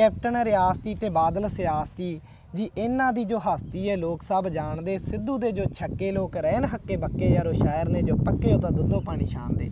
Captain ਰਿਆਸਤੀ ਤੇ ਬਾਦਲ ਸਿਆਸਤੀ ਜੀ ਇਹਨਾਂ ਦੀ ਜੋ ਹਸਤੀ ਹੈ ਲੋਕ ਸਭ ਜਾਣਦੇ ਸਿੱਧੂ ਦੇ ਜੋ ਛੱਕੇ ਲੋਕ ਰਹਿਣ ਹੱਕੇ ਬੱਕੇ ਯਾਰੋ ਸ਼ਾਇਰ ਨੇ ਜੋ ਪੱਕੇ ਉਹ ਤਾਂ ਦੁੱਧੋ ਪਾਣੀ ਛਾਣਦੇ।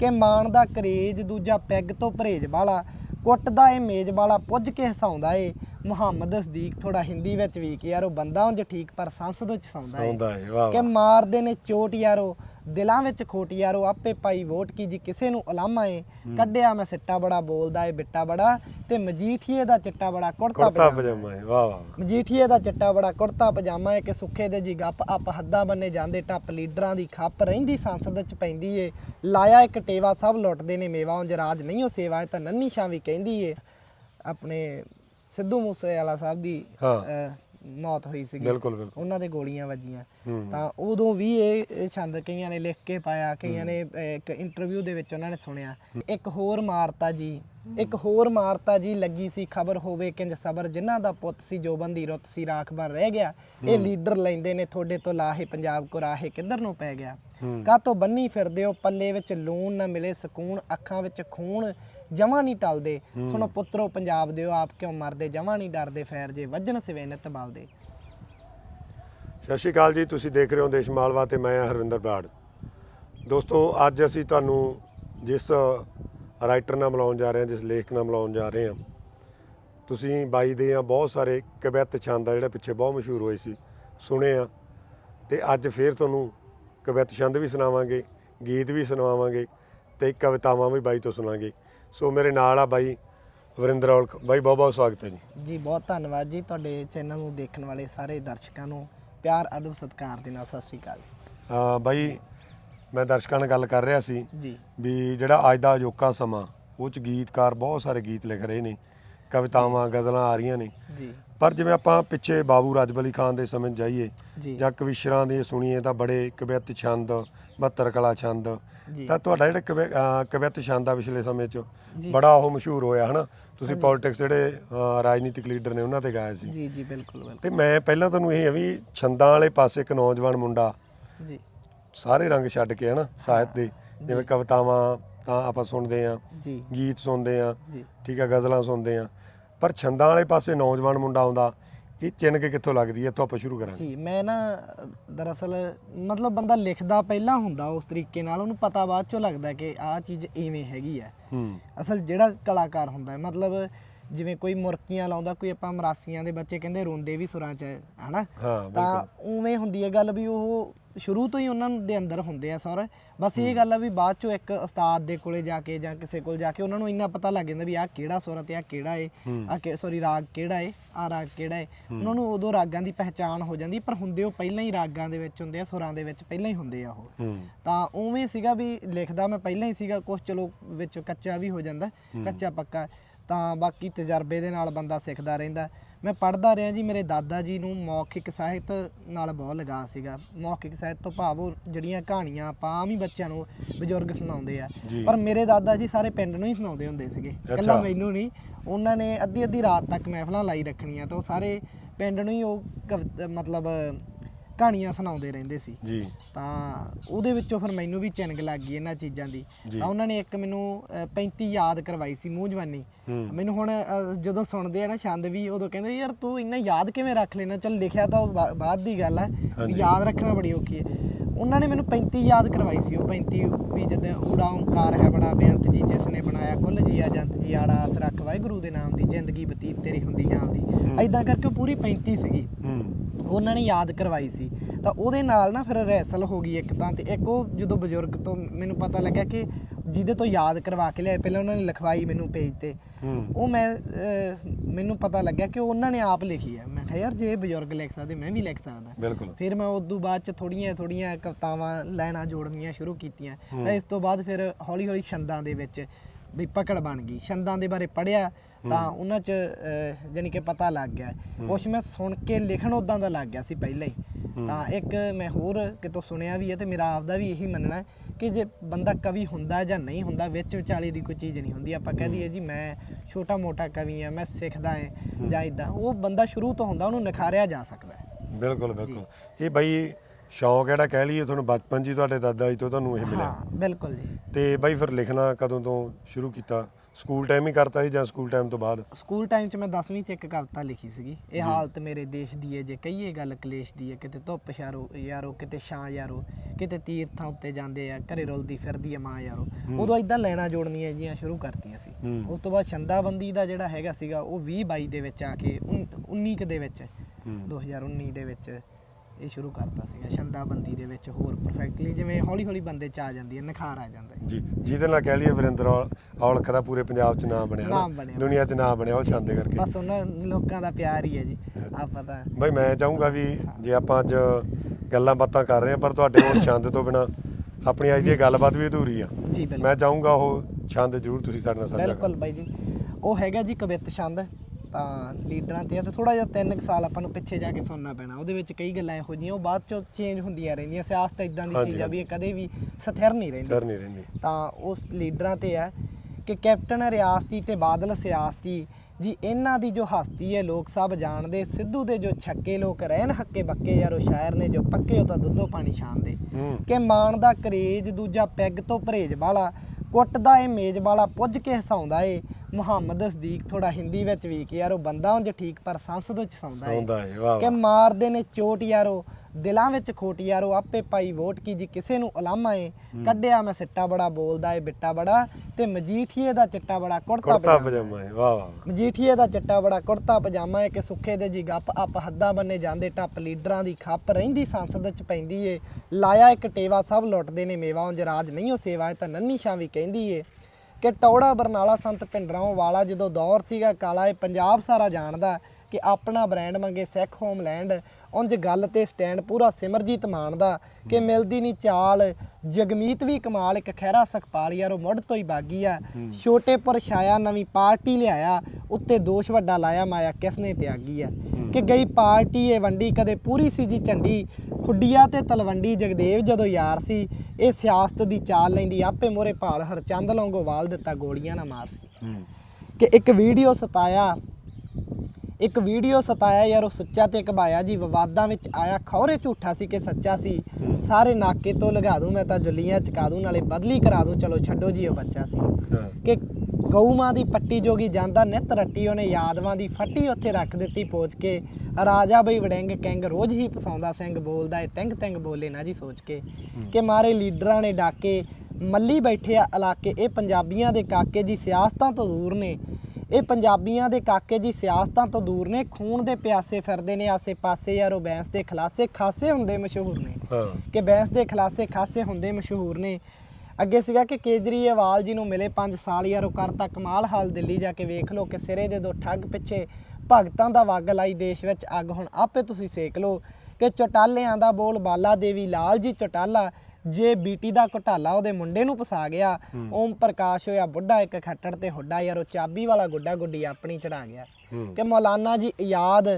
ਕਿ ਮਾਣ ਦਾ ਕਰੇਜ ਦੂਜਾ ਪੈਗ ਤੋਂ ਪਰਹੇਜ ਵਾਲਾ ਕੁੱਟਦਾ ਏ ਮੇਜ਼ ਵਾਲਾ ਪੁੱਜ ਕੇ ਹਸਾਉਂਦਾ ਏ। ਮੁਹੰਮਦ ਸਦੀਕ ਥੋੜਾ ਹਿੰਦੀ ਵਿੱਚ ਵੀ ਕਿ ਯਾਰ ਉਹ ਬੰਦਾ ਉਂਝ ਠੀਕ ਪਰ ਸੰਸਦ ਵਿੱਚ ਸੌਂਦਾ ਏ। ਕਿ। ਮਾਰਦੇ ਨੇ ਚੋਟ ਯਾਰੋ ਦਿਲਾਂ ਵਿੱਚ ਖੋਟ ਯਾਰੋ ਆਪੇ ਪਾਈ ਵੋਟ ਕੀ ਜੀ ਕਿਸੇ ਨੂੰ ਉਲਾਮਾ ਏ ਕੱਢਿਆ ਮੈਂ ਸਿੱਟਾ ਬੜਾ ਬੋਲਦਾ ਏ ਬਿੱਟਾ ਬੜਾ ਤੇ ਮਜੀਠੀਏ ਦਾ ਚਿੱਟਾ ਬੜਾ ਕੁੜਤਾ ਕੁੜਤਾ ਪਜਾਮਾ ਪਜਾਮਾ ਹੈ ਵਾਹ ਵਾਹ। ਮਜੀਠੀਏ ਦਾ ਚਿੱਟਾ ਬੜਾ ਕੁੜਤਾ ਪਜਾਮਾ ਏ ਕਿ ਸੁੱਖੇ ਦੇ ਜੀ ਗੱਪ ਅੱਪ ਹੱਦਾਂ ਬੰਨੇ ਜਾਂਦੇ ਟੱਪ ਲੀਡਰਾਂ ਦੀ ਖੱਪ ਰਹਿੰਦੀ ਸੰਸਦ ਚ ਪੈਂਦੀ ਏ। ਲਾਇਆ ਇੱਕ ਟੇਵਾ ਸਭ ਲੁੱਟਦੇ ਨੇ ਮੇਵਾ ਉਂਝ ਰਾਜ ਨਹੀਂ ਉਹ ਸੇਵਾ ਇਹ ਤਾਂ ਨੰਨੀ ਛਾਂ ਵੀ ਕਹਿੰਦੀ ਏ। ਆਪਣੇ ਸਿੱਧੂ ਮੂਸੇ ਵਾਲਾ ਸਾਹਿਬ ਦੀ ਹਾਂ। ਅਹ, ਮੌਤ ਹੋਈ ਸੀਗੀ। ਬਿਲਕੁਲ ਬਿਲਕੁਲ। ਉਹਨਾਂ ਦੇ ਗੋਲੀਆਂ ਵੱਜੀਆਂ। ਤਾਂ ਉਦੋਂ ਵੀ ਇਹ ਇਹ ਛੰਦ ਕਈਆਂ ਨੇ ਲਿਖ ਕੇ ਪਾਇਆ ਕਈਆਂ ਨੇ ਅਹ, ਇੱਕ ਇੰਟਰਵਿਊ ਦੇ ਵਿੱਚ ਉਹਨਾਂ ਨੇ ਸੁਣਿਆ। ਇੱਕ ਹੋਰ ਮਾਰਤਾ ਜੀ ਇੱਕ ਹੋਰ ਮਾਰਤਾ ਜੀ ਲੱਗੀ ਸੀ ਖਬਰ ਹੋਵੇ ਕਿੰਜ ਸਬਰ ਜਿਨ੍ਹਾਂ ਦਾ ਪੁੱਤ ਸੀ ਜੋ ਬੰਦੀ ਰੁੱਤ ਸੀ ਰਾਖ ਬਣ ਰਹਿ ਗਿਆ। ਇਹ ਲੀਡਰ ਲੈਂਦੇ ਨੇ ਤੁਹਾਡੇ ਤੋਂ ਲਾਹੇ ਪੰਜਾਬ ਕੋ ਰਾਹੇ ਕਿੱਧਰ ਨੂੰ ਪੈ ਗਿਆ। ਕਾਤੋਂ ਬੰਨੀ ਫਿਰਦੇ ਹੋ ਪੱਲੇ ਵਿੱਚ ਲੂਣ ਨਾ ਮਿਲੇ ਸਕੂਨ ਅੱਖਾਂ ਵਿੱਚ ਖੂਨ ਜਮਾ ਨਹੀਂ ਟਲਦੇ। ਸੁਣੋ ਪੁੱਤਰੋ ਪੰਜਾਬ ਦਿਓ ਆਪ ਕਿਉਂ ਮਰਦੇ? ਜਮਾ ਨਹੀਂ ਡਰਦੇ ਫੈਰ ਜੇ ਵੱਜਣ ਸਵੇ ਨਿਤ ਬਲਦੇ ਸਤਿ ਸ਼੍ਰੀ ਅਕਾਲ ਜੀ ਤੁਸੀਂ ਦੇਖ ਰਹੇ ਹੋ ਦੇਸ਼ ਮਾਲਵਾ ਤੇ ਮੈਂ ਹਾਂ ਹਰਵਿੰਦਰ ਬਰਾੜ ਦੋਸਤੋ ਅੱਜ ਅਸੀਂ ਤੁਹਾਨੂੰ ਜਿਸ ਰਾਈਟਰ ਨਾਲ ਮਿਲਾਉਣ ਜਾ ਰਹੇ ਹਾਂ ਜਿਸ ਲੇਖਕ ਨਾਲ ਮਿਲਾਉਣ ਜਾ ਰਹੇ ਹਾਂ ਤੁਸੀਂ ਬਾਈ ਦੇ ਆ ਬਹੁਤ ਸਾਰੇ ਕਵਿਤ ਛੰਦ ਆ ਜਿਹੜੇ ਪਿੱਛੇ ਬਹੁਤ ਮਸ਼ਹੂਰ ਹੋਏ ਸੀ ਸੁਣੇ ਆ। ਤੇ ਅੱਜ ਫੇਰ ਤੁਹਾਨੂੰ ਕਵਿਤ ਛੰਦ ਵੀ ਸੁਣਾਵਾਂਗੇ ਗੀਤ ਵੀ ਸੁਣਾਵਾਂਗੇ ਤੇ ਕਵਿਤਾਵਾਂ ਵੀ ਬਾਈ ਤੋਂ ਸੁਣਾਂਗੇ। ਸੋ ਮੇਰੇ ਨਾਲ ਆ ਬਾਈ ਵਰਿੰਦਰ ਔਲਖ। ਬਾਈ ਬਹੁਤ ਬਹੁਤ ਸਵਾਗਤ ਹੈ ਜੀ। ਜੀ ਬਹੁਤ ਧੰਨਵਾਦ ਜੀ ਤੁਹਾਡੇ ਚੈਨਲ ਨੂੰ ਦੇਖਣ ਵਾਲੇ ਸਾਰੇ ਦਰਸ਼ਕਾਂ ਨੂੰ। ਪਿਆਰ ਅਦਬ ਸਤਿਕਾਰ ਦੇ ਨਾਲ ਸਤਿ ਸ਼੍ਰੀ ਅਕਾਲ। ਅਹ ਬਾਈ ਮੈਂ ਦਰਸ਼ਕਾਂ ਨਾਲ ਗੱਲ ਕਰ ਰਿਹਾ ਸੀ ਜੀ। ਵੀ ਜਿਹੜਾ ਅੱਜ ਦਾ ਅਜੋਕਾ ਸਮਾਂ ਉਹ ਚ ਗੀਤਕਾਰ ਬਹੁਤ ਸਾਰੇ ਗੀਤ ਲਿਖ ਰਹੇ ਨੇ ਕਵਿਤਾਵਾਂ ਗਜ਼ਲਾਂ ਆ ਰਹੀਆਂ ਨੇ। ਜੀ। ਪਰ ਜਿਵੇਂ ਆਪਾਂ ਪਿੱਛੇ ਬਾਬੂ ਰਾਜਬਲੀ ਖਾਨ ਦੇ ਸਮੇਂ ਜਾਈਏ ਜੀ। ਜਾਂ ਕਵਿਸ਼ਰਾਂ ਦੇ ਸੁਣੀਏ ਤਾਂ ਬੜੇ ਕਵਿਤ ਛੰਦ 72 ਕਲਾ ਛੰਦ। ਜੀ। ਤਾਂ ਤੁਹਾਡਾ ਜਿਹੜਾ ਕਵਿ- ਅਹ ਕਵਿਤ ਛੰਦ ਆ ਪਿਛਲੇ ਸਮੇਂ 'ਚ ਜੀ। ਬੜਾ ਉਹ ਮਸ਼ਹੂਰ ਹੋਇਆ ਹਨਾ? ਤੁਸੀਂ ਪੋਲਿਟਿਕਸ ਜਿਹੜੇ ਅਹ ਰਾਜਨੀਤਿਕ ਲੀਡਰ ਨੇ ਉਹਨਾਂ ਤੇ ਗਾਇਆ ਸੀ। ਜੀ ਜੀ ਬਿਲਕੁਲ ਬਿਲਕੁਲ। ਤੇ ਮੈਂ ਪਹਿਲਾਂ ਤੁਹਾਨੂੰ ਇਹ ਹੈ ਵੀ ਛੰਦਾਂ ਵਾਲੇ ਪਾਸੇ ਇੱਕ ਨੌਜਵਾਨ ਮੁੰਡਾ ਜੀ। ਸਾਰੇ ਰੰਗ ਛੱਡ ਕੇ ਹਨਾ ਸਾਹਿਤ ਦੇ। ਜਿਵੇਂ ਕਵਿਤਾਵਾਂ ਤਾਂ ਆਪਾਂ ਸੁਣਦੇ ਆ ਜੀ। ਗੀਤ ਸੁਣਦੇ ਆ ਜੀ। ਠੀਕ ਆ ਗਜ਼ਲਾਂ ਸੁਣਦੇ ਆ ਪਰ ਛੰਦਾਂ ਵਾਲੇ ਪਾਸੇ ਨੌਜਵਾਨ ਮੁੰਡਾ ਆਉਂਦਾ ਇਹ ਚਿੰਨ ਕੇ ਕਿੱਥੋਂ ਲੱਗਦੀ ਹੈ? ਇੱਥੋਂ ਆਪਾਂ ਸ਼ੁਰੂ ਕਰਾਂਗੇ। ਜੀ ਮੈਂ ਨਾ ਦਰਅਸਲ ਮਤਲਬ ਬੰਦਾ ਲਿਖਦਾ ਪਹਿਲਾਂ ਹੁੰਦਾ ਉਸ ਤਰੀਕੇ ਨਾਲ ਉਹਨੂੰ ਪਤਾ ਬਾਅਦ ਚੋਂ ਲੱਗਦਾ ਕਿ ਆਹ ਚੀਜ਼ ਐਵੇਂ ਹੈਗੀ ਹੂੰ। ਅਸਲ ਜਿਹੜਾ ਕਲਾਕਾਰ ਹੁੰਦਾ ਹੈ ਮਤਲਬ ਜਿਵੇਂ ਕੋਈ ਮੁਰਕੀਆਂ ਲਾਉਂਦਾ ਕੋਈ ਆਪਾਂ ਮਰਾਸੀਆਂ ਦੇ ਬੱਚੇ ਕਹਿੰਦੇ ਰੋਂਦੇ ਵੀ ਸੁਰਾਂ ਚ ਹੈ, ਹਨਾ? ਹਾਂ ਤਾਂ ਬਿਲਕੁਲ। ਉਵੇਂ ਹੁੰਦੀ ਹੈ ਗੱਲ ਵੀ ਉਹ ਸ਼ੁਰੂ ਤੋਂ ਹੀ ਉਹਨਾਂ ਦੇ ਅੰਦਰ ਹੁੰਦੇ ਆ ਸੌਰ। ਬਸ ਇਹ ਗੱਲ ਆ ਵੀ ਬਾਅਦ ਚੋਂ ਇੱਕ ਉਸਤਾਦ ਦੇ ਕੋਲੇ ਜਾ ਕੇ ਜਾਂ ਕਿਸੇ ਕੋਲ ਜਾ ਕੇ ਉਹਨਾਂ ਨੂੰ ਇੰਨਾ ਪਤਾ ਲੱਗ ਜਾਂਦਾ ਵੀ ਆਹ ਕਿਹੜਾ ਸੁਰ ਆ ਤੇ ਆਹ ਕਿਹੜਾ ਏ। ਆ ਕਿ ਸੌਰੀ ਰਾਗ ਕਿਹੜਾ ਏ ਆ ਰਾਗ ਕਿਹੜਾ ਏ। ਉਹਨਾਂ ਨੂੰ ਉਦੋਂ ਰਾਗਾਂ ਦੀ ਪਹਿਚਾਣ ਹੋ ਜਾਂਦੀ ਪਰ ਹੁੰਦੇ ਉਹ ਪਹਿਲਾਂ ਹੀ ਰਾਗਾਂ ਦੇ ਵਿੱਚ ਹੁੰਦੇ ਆ ਸੁਰਾਂ ਦੇ ਵਿੱਚ ਪਹਿਲਾਂ ਹੀ ਹੁੰਦੇ ਆ ਉਹ। ਤਾਂ ਉਵੇਂ ਸੀਗਾ ਵੀ ਲਿਖਦਾ ਮੈਂ ਪਹਿਲਾਂ ਹੀ ਸੀਗਾ ਕੁਝ ਚਲੋ ਵਿੱਚ ਕੱਚਾ ਵੀ ਹੋ ਜਾਂਦਾ ਕੱਚਾ ਪੱਕਾ। ਤਾਂ ਬਾਕੀ ਤਜਰਬੇ ਦੇ ਨਾਲ ਬੰਦਾ ਸਿੱਖਦਾ ਰਹਿੰਦਾ। ਮੈਂ ਪੜ੍ਹਦਾ ਰਿਹਾ ਜੀ ਮੇਰੇ ਦਾਦਾ ਜੀ ਨੂੰ ਮੌਖਿਕ ਸਾਹਿਤ ਨਾਲ ਬਹੁਤ ਲਗਾਅ ਸੀਗਾ ਮੌਖਿਕ ਸਾਹਿਤ ਤੋਂ ਭਾਵ ਉਹ ਜਿਹੜੀਆਂ ਕਹਾਣੀਆਂ ਆਪਾਂ ਆਮ ਹੀ ਬੱਚਿਆਂ ਨੂੰ ਬਜ਼ੁਰਗ ਸੁਣਾਉਂਦੇ ਆ ਜੀ। ਪਰ ਮੇਰੇ ਦਾਦਾ ਜੀ ਸਾਰੇ ਪਿੰਡ ਨੂੰ ਹੀ ਸੁਣਾਉਂਦੇ ਹੁੰਦੇ ਸੀਗੇ ਅੱਛਾ। ਇਕੱਲਾ ਮੈਨੂੰ ਨਹੀਂ ਉਹਨਾਂ ਨੇ ਅੱਧੀ ਅੱਧੀ ਰਾਤ ਤੱਕ ਮਹਿਫਲਾਂ ਲਾਈ ਰੱਖਣੀਆਂ ਤਾਂ ਉਹ ਸਾਰੇ ਪਿੰਡ ਨੂੰ ਹੀ ਉਹ ਕਵਿ- ਮਤਲਬ ਕਹਾਣੀਆਂ ਸੁਣਾਉਂਦੇ ਰਹਿੰਦੇ ਸੀ। ਜੀ। ਤਾਂ ਉਹਦੇ ਵਿੱਚੋਂ ਫਿਰ ਮੈਨੂੰ ਵੀ ਚਿੰਗ ਲੱਗ ਗਈ ਇਹਨਾਂ ਚੀਜ਼ਾਂ ਦੀ। ਜੀ। ਤਾਂ ਉਹਨਾਂ ਨੇ ਇੱਕ ਮੈਨੂੰ ਅ, 35 ਯਾਦ ਕਰਵਾਈ ਸੀ ਮੂੰਹ ਜਵਾਨੀ। ਮੈਨੂੰ ਹੁਣ ਜਦੋਂ ਸੁਣਦੇ ਆ ਨਾ ਛੰਦ ਵੀ ਉਦੋਂ ਕਹਿੰਦੇ ਯਾਰ ਤੂੰ ਇੰਨਾ ਯਾਦ ਕਿਵੇਂ ਰੱਖ ਲੈਣਾ ਚੱਲ ਲਿਖਿਆ ਤਾਂ ਬਾਅਦ ਦੀ ਗੱਲ ਹੈ। ਯਾਦ ਰੱਖਣਾ ਬੜੀ ਔਖੀ ਹੈ। ਉਹਨਾਂ ਨੇ ਮੈਨੂੰ 35 ਯਾਦ ਕਰਵਾਈ ਸੀ ਉਹ 35 ਵੀ ਜਦੋਂ ਊੜਾ ਓੰਕਾਰ ਹੈ ਬੜਾ ਬੇਅੰਤ ਜੀ ਜਿਸ ਨੇ ਬਣਾਇਆ ਕੁੱਲ ਜੀਆ ਜੰਤ ਜੀ ਆੜਾ ਆਸ ਰੱਖ ਵਾਹਿਗੁਰੂ ਦੇ ਨਾਮ ਦੀ ਜ਼ਿੰਦਗੀ ਬਤੀਤ ਤੇਰੀ ਹੁੰਦੀ ਜਾਣ ਦੀ। ਐਦਾਂ ਕਰਕੇ ਪੂਰੀ 35 ਸੀਗੀ। ਉਹਨਾਂ ਨੇ ਯਾਦ ਕਰਵਾਈ ਸੀ। ਤਾਂ ਉਹਦੇ ਨਾਲ ਨਾ ਫਿਰ ਰੈਸਲ ਹੋ ਗਈ ਇੱਕ ਤਾਂ ਤੇ ਇੱਕ ਉਹ ਜਦੋਂ ਬਜ਼ੁਰਗ ਤੋਂ ਮੈਨੂੰ ਪਤਾ ਲੱਗਿਆ ਕਿ ਜਿਹਦੇ ਤੋਂ ਯਾਦ ਕਰਵਾ ਕੇ ਲਿਆਏ ਪਹਿਲਾਂ ਉਹਨਾਂ ਨੇ ਲਿਖਵਾਈ ਮੈਨੂੰ ਪੇਜ ਤੇ। ਉਹ ਮੈਂ ਮੈਨੂੰ ਪਤਾ ਲੱਗਿਆ ਕਿ ਉਹ ਉਹਨਾਂ ਨੇ ਆਪ ਲਿਖੀ ਹੈ। ਮੈਂ ਕਿਹਾ ਯਾਰ ਜੇ ਇਹ ਬਜ਼ੁਰਗ ਲਿਖ ਸਕਦੇ ਮੈਂ ਵੀ ਲਿਖ ਸਕਦਾ। ਬਿਲਕੁਲ। ਫਿਰ ਮੈਂ ਉਸ ਤੋਂ ਬਾਅਦ ਚ ਥੋੜੀਆਂ ਥੋੜੀਆਂ ਕਵਿਤਾਵਾਂ ਲੈਣਾ ਜੋੜਨੀਆਂ ਸ਼ੁਰੂ ਕੀਤੀਆਂ। ਤਾਂ ਇਸ ਤੋਂ ਬਾਅਦ ਫਿਰ ਹੌਲੀ ਹੌਲੀ ਛੰਦਾਂ ਦੇ ਵਿੱਚ ਵੀ ਪਕੜ ਬਣ ਗਈ। ਛੰਦਾਂ ਦੇ ਬਾਰੇ ਪੜਿਆ ਤਾਂ ਉਹਨਾਂ ਚ ਜਾਣੀ ਕਿ ਪਤਾ ਲੱਗ ਗਿਆ। ਕੁਛ ਮੈਂ ਸੁਣ ਕੇ ਲਿਖਣ ਉਦਾਂ ਦਾ ਲੱਗ ਗਿਆ ਸੀ ਪਹਿਲਾਂ ਹੀ। ਤਾਂ ਇੱਕ ਮੈਂ ਹੋਰ ਕਿਤੋਂ ਸੁਣਿਆ ਵੀ ਹੈ ਤੇ ਮੇਰਾ ਆਪਦਾ ਵੀ ਇਹੀ ਮੰਨਣਾ ਹੈ ਕਿ ਜੇ ਬੰਦਾ ਕਵੀ ਹੁੰਦਾ ਜਾਂ ਨਹੀਂ ਹੁੰਦਾ ਵਿੱਚ ਵਿਚਾਲੇ ਦੀ ਕੋਈ ਚੀਜ਼ ਨਹੀਂ ਹੁੰਦੀ। ਆਪਾਂ ਕਹਿ ਦਈਏ ਜੀ ਮੈਂ ਛੋਟਾ ਮੋਟਾ ਕਵੀ ਆ ਮੈਂ ਸਿੱਖਦਾ ਹਾਂ ਜਾਂ ਇਦਾਂ ਉਹ ਬੰਦਾ ਸ਼ੁਰੂ ਤੋਂ ਹੁੰਦਾ ਉਹਨੂੰ ਨਿਖਾਰਿਆ ਜਾ ਸਕਦਾ ਬਿਲਕੁਲ ਬਿਲਕੁਲ। ਇਹ ਬਾਈ ਸ਼ੌਂਕ ਜਿਹੜਾ ਕਹਿ ਲਈਏ ਤੁਹਾਨੂੰ ਬਚਪਨ ਜੀ ਤੁਹਾਡੇ ਦਾਦਾ ਜੀ ਤੋਂ ਤੁਹਾਨੂੰ ਇਹ ਮਿਲਿਆ। ਹਾਂ ਬਿਲਕੁਲ ਜੀ। ਤੇ ਬਾਈ ਫਿਰ ਲਿਖਣਾ ਕਦੋਂ ਤੋਂ ਸ਼ੁਰੂ ਕੀਤਾ? ਸਕੂਲ ਟਾਈਮ ਹੀ ਕਰਤਾ ਸੀ ਜਾਂ ਸਕੂਲ ਟਾਈਮ ਤੋਂ ਬਾਅਦ ਸਕੂਲ ਟਾਈਮ 'ਚ ਮੈਂ 10ਵੀਂ 'ਚ ਇੱਕ ਕਵਿਤਾ ਲਿਖੀ ਸੀਗੀ ਇਹ। ਹਾਲਤ ਮੇਰੇ ਦੇਸ਼ ਦੀ ਏ ਜੇ ਕਹੀਏ ਗੱਲ ਕਲੇਸ਼ ਦੀ ਏ ਕਿਤੇ ਧੁੱਪ ਸ਼ਾਰੋ ਯਾਰੋ ਕਿਤੇ ਛਾਂ ਯਾਰੋ ਕਿਤੇ ਤੀਰਥਾਂ ਉੱਤੇ ਜਾਂਦੇ ਆ ਘਰੇ ਰੁਲਦੀ ਫਿਰਦੀ ਆ ਮਾਂ ਯਾਰੋ। ਉਦੋਂ ਇਦਾਂ ਲੈਣਾ ਜੋੜਨੀਆਂ ਜੀਆਂ ਸ਼ੁਰੂ ਕਰਤੀਆਂ ਸੀ। ਉਸ ਤੋਂ ਬਾਅਦ ਛੰਦਾਬੰਦੀ ਦਾ ਜਿਹੜਾ ਹੈਗਾ ਸੀਗਾ ਉਹ 20 22 ਦੇ ਵਿੱਚ ਆ ਕੇ 19 ਕੁ ਦੇ ਵਿੱਚ ਹੂੰ। 2019 ਦੇ ਵਿੱਚ ਇਹ ਸ਼ੁਰੂ ਕਰਤਾ ਸੀਗਾ ਛੰਦਾਬੰਦੀ ਦੇ ਵਿੱਚ ਹੋਰ ਪਰਫੈਕਟਲੀ ਜਿਵੇਂ ਹੌਲੀ ਹੌਲੀ ਬੰਦੇ ਚ ਆ ਜਾਂਦੀ ਹੈ ਨਿਖਾਰ ਆ ਜਾਂਦਾ ਹੈ। ਜੀ ਜਿਹਦੇ ਨਾਲ ਕਹਿ ਲਈਏ ਵਰਿੰਦਰ ਔਲ- ਔਲਖ ਦਾ ਪੂਰੇ ਪੰਜਾਬ 'ਚ ਨਾਮ ਬਣਿਆ। ਦੁਨੀਆ 'ਚ ਨਾਮ ਬਣਿਆ ਉਹ ਛੰਦ ਕਰਕੇ। ਬਸ ਉਹਨਾਂ ਲੋਕਾਂ ਦਾ ਪਿਆਰ ਹੀ ਹੈ ਜੀ ਆਪਾਂ ਤਾਂ। ਬਈ ਮੈਂ ਚਾਹੂੰਗਾ ਵੀ ਜੇ ਆਪਾਂ ਅੱਜ ਗੱਲਾਂ ਬਾਤਾਂ ਕਰ ਰਹੇ ਹਾਂ ਪਰ ਤੁਹਾਡੇ ਕੋਲ ਛੰਦ ਤੋਂ ਬਿਨਾ ਆਪਣੀ ਅੱਜ ਦੀ ਇਹ ਗੱਲਬਾਤ ਵੀ ਅਧੂਰੀ ਆ। ਜੀ ਬਿਲਕੁਲ। ਮੈਂ ਚਾਹੂੰਗਾ ਉਹ ਛੰਦ ਜ਼ਰੂਰ ਤੁਸੀਂ ਸਾਡੇ ਨਾਲ ਸਾਂਝਾ ਬਿਲਕੁਲ ਕਰੋ ਬਾਈ ਜੀ। ਉਹ ਹੈਗਾ ਜੀ ਕਵਿਤ ਛੰਦ। ਤਾਂ ਲੀਡਰਾਂ ਤੇ ਆ ਤੇ ਥੋੜਾ ਜਿਹਾ ਤਿੰਨ ਸਾਲ ਆਪਾਂ ਨੂੰ ਪਿੱਛੇ ਜਾ ਕੇ ਸੁਣਨਾ ਪੈਣਾ। ਉਹਦੇ ਵਿੱਚ ਕਈ ਗੱਲਾਂ ਇਹੋ ਜਿਹੀਆਂ ਉਹ ਬਾਅਦ ਚੋਂ ਚੇਂਜ ਹੁੰਦੀਆਂ ਰਹਿੰਦੀਆਂ। ਸਿਆਸਤ ਇਦਾਂ ਦੀ ਚੀਜ਼ ਆ ਵੀ ਇਹ। ਕਦੇ ਵੀ ਸਥਿਰ ਨਹੀਂ ਰਹਿੰਦੀ। ਸਰ ਨਹੀਂ ਰਹਿੰਦੀ। ਤਾਂ ਉਸ ਲੀਡਰਾਂ ਤੇ ਆ ਕਿ ਕੈਪਟਨ ਰਿਆਸਤੀ ਤੇ ਬਾਦਲ ਸਿਆਸਤੀ ਜੀ ਇਹਨਾਂ ਦੀ ਜੋ ਹਸਤੀ ਹੈ ਲੋਕ ਸਭ ਜਾਣਦੇ। ਸਿੱਧੂ ਦੇ ਜੋ ਛੱਕੇ ਲੋਕ ਰਹਿਣ ਹੱਕੇ ਬੱਕੇ ਯਾਰੋ ਸ਼ਾਇਰ ਨੇ ਜੋ ਪੱਕੇ ਉਹ ਤਾਂ ਦੁੱਧੋ ਪਾਣੀ ਛਾਣਦੇ। ਕਿ ਮਾਣ ਦਾ ਕਰੇਜ ਦੂਜਾ ਪੈਗ ਤੋਂ ਪਰਹੇਜ ਵਾਲਾ ਕੁੱਟਦਾ ਏ ਮੇਜ਼ ਵਾਲਾ ਪੁੱਜ ਕੇ ਹਸਾਉਂਦਾ ਏ। ਮੁਹੰਮਦ ਸਦੀਕ ਥੋੜਾ ਹਿੰਦੀ ਵਿੱਚ ਵੀ ਕਿ ਯਾਰ ਉਹ ਬੰਦਾ ਉਂਝ ਠੀਕ ਪਰ ਸੰਸਦ ਵਿੱਚ ਸੌਂਦਾ ਏ। ਸੌਂਦਾ ਹੈ ਵਾਹ ਕਿ ਮਾਰਦੇ ਨੇ ਚੋਟ ਯਾਰੋ ਦਿਲਾਂ ਵਿੱਚ ਖੋਟ ਯਾਰੋ ਆਪੇ ਪਾਈ ਵੋਟ ਕੀ ਜੀ ਕਿਸੇ ਨੂੰ ਉਲਾਮਾ ਏ। ਕੱਢਿਆ ਮੈਂ ਸਿੱਟਾ ਬੜਾ ਬੋਲਦਾ ਏ ਬਿੱਟਾ ਬੜਾ ਤੇ ਮਜੀਠੀਏ ਦਾ ਚਿੱਟਾ ਬੜਾ ਕੁੜਤਾ ਕੁੜਤਾ ਪਜਾਮਾ। ਹੈ ਵਾਹ ਵਾਹ ਮਜੀਠੀਏ ਦਾ ਚਿੱਟਾ ਬੜਾ ਕੁੜਤਾ ਪਜਾਮਾ ਹੈ ਕਿ ਸੁੱਖੇ ਦੇ ਜੀ ਗੱਪ ਅੱਪ ਹੱਦਾਂ ਬੰਨੇ ਜਾਂਦੇ ਟੱਪ ਲੀਡਰਾਂ ਦੀ ਖੱਪ ਰਹਿੰਦੀ ਸੰਸਦ ਚ ਪੈਂਦੀ ਏ। ਲਾਇਆ ਇੱਕ ਟੇਵਾ ਸਭ ਲੁੱਟਦੇ ਨੇ ਮੇਵਾ ਉਂਝ ਰਾਜ ਨਹੀਂ ਉਹ ਸੇਵਾ ਇਹ ਤਾਂ ਨੰਨੀ ਛਾਂ ਵੀ ਕਹਿੰਦੀ ਏ। ਕਿ ਟੌੜਾ ਬਰਨਾਲਾ ਸੰਤ ਪਿੰਡਰਾਂੋਂ ਵਾਲਾ ਜਦੋਂ ਦੌਰ ਸੀਗਾ ਕਾਲਾ, ਇਹ ਪੰਜਾਬ ਸਾਰਾ ਜਾਣਦਾ ਕਿ ਆਪਣਾ ਬ੍ਰਾਂਡ ਮੰਗੇ ਸਿੱਖ ਹੋਮਲੈਂਡ ਉਂਝ ਗੱਲ ਤੇ ਸਟੈਂਡ ਪੂਰਾ ਸਿਮਰਜੀਤ ਮਾਨਦਾ ਕਿ ਮਿਲਦੀ ਨਹੀਂ ਚਾਲ ਜਗਮੀਤ ਵੀ ਕਮਾਲ ਇੱਕ ਖਹਿਰਾ ਸਖਪਾਲ ਯਾਰੋ ਮੁੱਢ ਤੋਂ ਹੀ ਬਾਗੀ ਆ। ਛੋਟੇਪੁਰ ਛਾਇਆ ਨਵੀਂ ਪਾਰਟੀ ਲਿਆਇਆ ਉੱਤੇ ਦੋਸ਼ ਵੱਡਾ ਲਾਇਆ ਮਾਇਆ ਕਿਸਨੇ ਤਿਆਗੀ ਆ। ਕਿ ਗਈ ਪਾਰਟੀ ਇਹ ਵੰਡੀ ਕਦੇ ਪੂਰੀ ਸੀ ਜੀ ਝੰਡੀ। ਖੁੱਡੀਆਂ ਤੇ ਤਲਵੰਡੀ ਜਗਦੇਵ ਜਦੋਂ ਯਾਰ ਸੀ ਇਹ ਸਿਆਸਤ ਦੀ ਚਾਲ ਲੈਂਦੀ ਆਪੇ ਮੋਰੇ ਭਾਲ ਹਰਚੰਦ ਲੌਂਗੋ ਵਾਲ ਦਿੱਤਾ ਗੋਲੀਆਂ ਨਾ ਮਾਰ ਸੀ। ਕਿ ਇੱਕ ਵੀਡੀਓ ਸਤਾਇਆ ਇੱਕ ਵੀਡੀਓ ਸਤਾਇਆ ਯਾਰ ਉਹ ਸੱਚਾ ਤੇ ਘਬਾਇਆ ਜੀ ਵਿਵਾਦਾਂ ਵਿੱਚ ਆਇਆ ਖੌਰੇ ਝੂਠਾ ਸੀ ਕਿ ਸੱਚਾ ਸੀ। ਸਾਰੇ ਨਾਕੇ ਤੋਂ ਲਗਾ ਦੂੰ ਮੈਂ ਤਾਂ ਜੁੱਲੀਆਂ ਚਕਾ ਦੂੰ ਨਾਲੇ ਬਦਲੀ ਕਰਾ ਦੂੰ ਚਲੋ ਛੱਡੋ ਜੀ ਉਹ ਬੱਚਾ ਸੀ। ਕਿ ਗਊ ਮਾਂ ਦੀ ਪੱਟੀ ਜੋਗੀ ਜਾਂਦਾ ਨਿਤ ਰੱਟੀ ਉਹਨੇ ਯਾਦਵਾਂ ਦੀ ਫੱਟੀ ਉੱਥੇ ਰੱਖ ਦਿੱਤੀ ਪੋਚ ਕੇ। ਰਾਜਾ ਬਈ ਵੜਿੰਗ ਕਿੰਗ ਰੋਜ਼ ਹੀ ਫਸਾਉਂਦਾ ਸਿੰਘ ਬੋਲਦਾ ਏ ਤਿੰਗ ਤਿੰਗ ਬੋਲੇ ਨਾ ਜੀ ਸੋਚ ਕੇ। ਕਿ ਮਾਰੇ ਲੀਡਰਾਂ ਨੇ ਡਾਕੇ ਮੱਲੀ ਬੈਠੇ ਆ ਇਲਾਕੇ ਇਹ ਪੰਜਾਬੀਆਂ ਦੇ ਕਾਕੇ ਜੀ ਸਿਆਸਤਾਂ ਤੋਂ ਦੂਰ ਨੇ। ਇਹ ਪੰਜਾਬੀਆਂ ਦੇ ਕਾਕੇ ਜੀ ਸਿਆਸਤਾਂ ਤੋਂ ਦੂਰ ਨੇ ਖੂਨ ਦੇ ਪਿਆਸੇ ਫਿਰਦੇ ਨੇ ਆਸੇ ਪਾਸੇ ਯਾਰੋ ਬੈਂਸ ਦੇ ਖਲਾਸੇ ਖਾਸੇ ਹੁੰਦੇ ਮਸ਼ਹੂਰ ਨੇ। ਹਾਂ। ਕਿ ਬੈਂਸ ਦੇ ਖਲਾਸੇ ਖਾਸੇ ਹੁੰਦੇ ਮਸ਼ਹੂਰ ਨੇ। ਅੱਗੇ ਸੀਗਾ ਕਿ ਕੇਜਰੀਵਾਲ ਜੀ ਨੂੰ ਮਿਲੇ 5 ਸਾਲ ਯਾਰ ਕਰਤਾ ਕਮਾਲ ਹਾਲ ਦਿੱਲੀ ਜਾ ਕੇ ਵੇਖ ਲਓ ਕਿ ਸਿਰੇ ਦੇ ਦੋ ਠੱਗ ਪਿੱਛੇ ਭਗਤਾਂ ਦਾ ਵਗ ਲਾਈ ਦੇਸ਼ ਵਿੱਚ ਅੱਗ ਹੁਣ ਆਪੇ ਤੁਸੀਂ ਸੇਕ ਲਓ ਕਿ ਚਟਾਲਿਆਂ ਦਾ ਬੋਲ ਬਾਲਾ ਦੇਵੀ ਲਾਲ ਜੀ ਚਟਾਲਾ। ਜੇ ਬੀਟੀ ਦਾ ਘੁਟਾਲਾ ਉਹਦੇ ਮੁੰਡੇ ਨੂੰ ਫਸਾ ਗਿਆ ਓਮ ਪ੍ਰਕਾਸ਼ ਹੋਇਆ ਬੁੱਢਾ ਇੱਕ ਖੱਟੜ ਤੇ ਹੁੱਡਾ ਯਾਰ ਉਹ ਚਾਬੀ ਵਾਲਾ ਗੁੱਡਾ ਗੁੱਡੀ ਆਪਣੀ ਚੜਾ ਗਿਆ। ਕਿ ਮੌਲਾਨਾ ਜੀ ਯਾਦ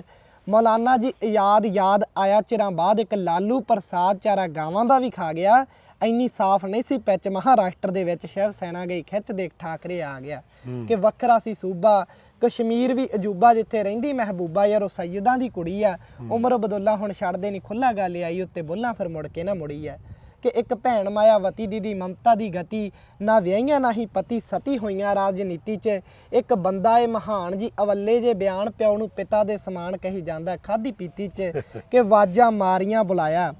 ਮੌਲਾਨਾ ਜੀ ਯਾਦ ਯਾਦ ਆਇਆ ਚਿਰਾਂ ਬਾਅਦ ਇੱਕ ਲਾਲੂ ਪ੍ਰਸਾਦ ਚਾਰਾ ਗਾਵਾਂ ਦਾ ਵੀ ਖਾ ਗਿਆ। ਇੰਨੀ ਸਾਫ਼ ਨਹੀਂ ਸੀ ਪਿੱਚ ਮਹਾਰਾਸ਼ਟਰ ਦੇ ਵਿੱਚ ਸ਼ਿਵ ਸੈਨਾ ਗਈ ਖਿੱਚ ਦੇਖ ਠਾਕਰੇ ਆ ਗਿਆ। ਕਿ ਵੱਖਰਾ ਸੀ ਸੂਬਾ ਕਸ਼ਮੀਰ ਵੀ ਅਜੂਬਾ ਜਿੱਥੇ ਰਹਿੰਦੀ ਮਹਿਬੂਬਾ ਯਾਰ ਉਹ ਸੈਯਦਾਂ ਦੀ ਕੁੜੀ ਆ। ਉਮਰ ਬਦੁੱਲਾ ਹੁਣ ਛੱਡਦੇ ਨਹੀਂ ਖੁੱਲਾ ਗੱਲ ਆਈ ਉੱਤੇ ਬੁੱਲਾਂ ਫਿਰ ਮੁੜ ਕੇ ਨਾ ਮੁੜੀ ਆ ਕਿ ਇੱਕ ਭੈਣ ਮਾਇਆਵਤੀ ਦੀ ਦੀ ਮਮਤਾ ਦੀ ਗਤੀ ਨਾ ਵਿਆਹੀਆਂ ਨਾ ਹੀ ਪਤੀ ਸਤੀ ਹੋਈਆਂ ਰਾਜਨੀਤੀ 'ਚ। ਇੱਕ ਬੰਦਾ ਏ ਮਹਾਨ ਜੀ ਅਵੱਲੇ ਜੇ ਬਿਆਨ ਪਿਓ ਨੂੰ ਪਿਤਾ ਦੇ ਸਮਾਨ ਕਹੀ ਜਾਂਦਾ ਖਾਦੀ ਪੀਤੀ 'ਚ ਕਿ ਵਾਜਾਂ ਮਾਰੀਆਂ ਬੁਲਾਇਆ।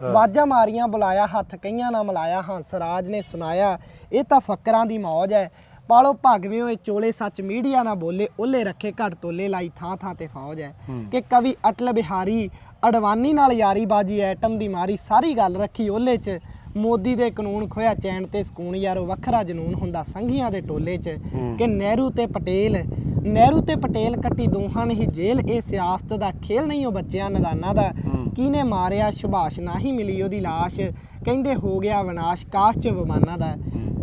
ਵਾਜਾਂ ਮਾਰੀਆਂ ਬੁਲਾਇਆ ਹੱਥ ਕਈਆਂ ਨਾਲ ਮਿਲਾਇਆ ਹੰਸਰਾਜ ਨੇ ਸੁਣਾਇਆ। ਇਹ ਤਾਂ ਫਕਰਾਂ ਦੀ ਮੌਜ ਹੈ। ਪਾਲੋ ਭਗਵਿਓ ਇਹ ਚੋਲੇ ਸੱਚ ਮੀਡੀਆ ਨਾ ਬੋਲੇ ਉਹਲੇ ਰੱਖੇ ਘਟ ਤੋਲੇ ਲਾਈ ਥਾਂ ਥਾਂ ਤੇ ਫੌਜ ਹੈ। ਕਿ ਕਵੀ ਅਟਲ ਬਿਹਾਰੀ ਅਡਵਾਨੀ ਨਾਲ ਯਾਰੀ ਬਾਜੀ ਐਟਮ ਦੀ ਮਾਰੀ ਸਾਰੀ ਗੱਲ ਰੱਖੀ ਉਹਲੇ 'ਚ। ਮੋਦੀ ਦੇ ਕਾਨੂੰਨ ਖੋਇਆ ਚੈਨ ਤੇ ਸਕੂਨ ਯਾਰੋ ਵੱਖਰਾ ਜਨੂਨ ਹੁੰਦਾ ਸੰਘੀਆਂ ਦੇ ਟੋਲੇ 'ਚ ਕਿ ਨਹਿਰੂ ਤੇ ਪਟੇਲ ਨਹਿਰੂ ਤੇ ਪਟੇਲ ਕੱਟੀ ਦੋਹਾਂ ਨੇ ਹੀ ਜੇਲ੍ਹ ਇਹ ਸਿਆਸਤ ਦਾ ਖੇਲ ਨਹੀਂ ਉਹ ਬੱਚਿਆਂ ਨਦਾਨਾਂ ਦਾ। ਕਿਹਨੇ ਮਾਰਿਆ ਸੁਭਾਸ਼ ਨਾ ਹੀ ਮਿਲੀ ਉਹਦੀ ਲਾਸ਼ ਕਹਿੰਦੇ ਹੋ ਗਿਆ ਵਿਨਾਸ਼ ਕਾਸ਼ ਚ ਵਿਮਾਨਾਂ ਦਾ।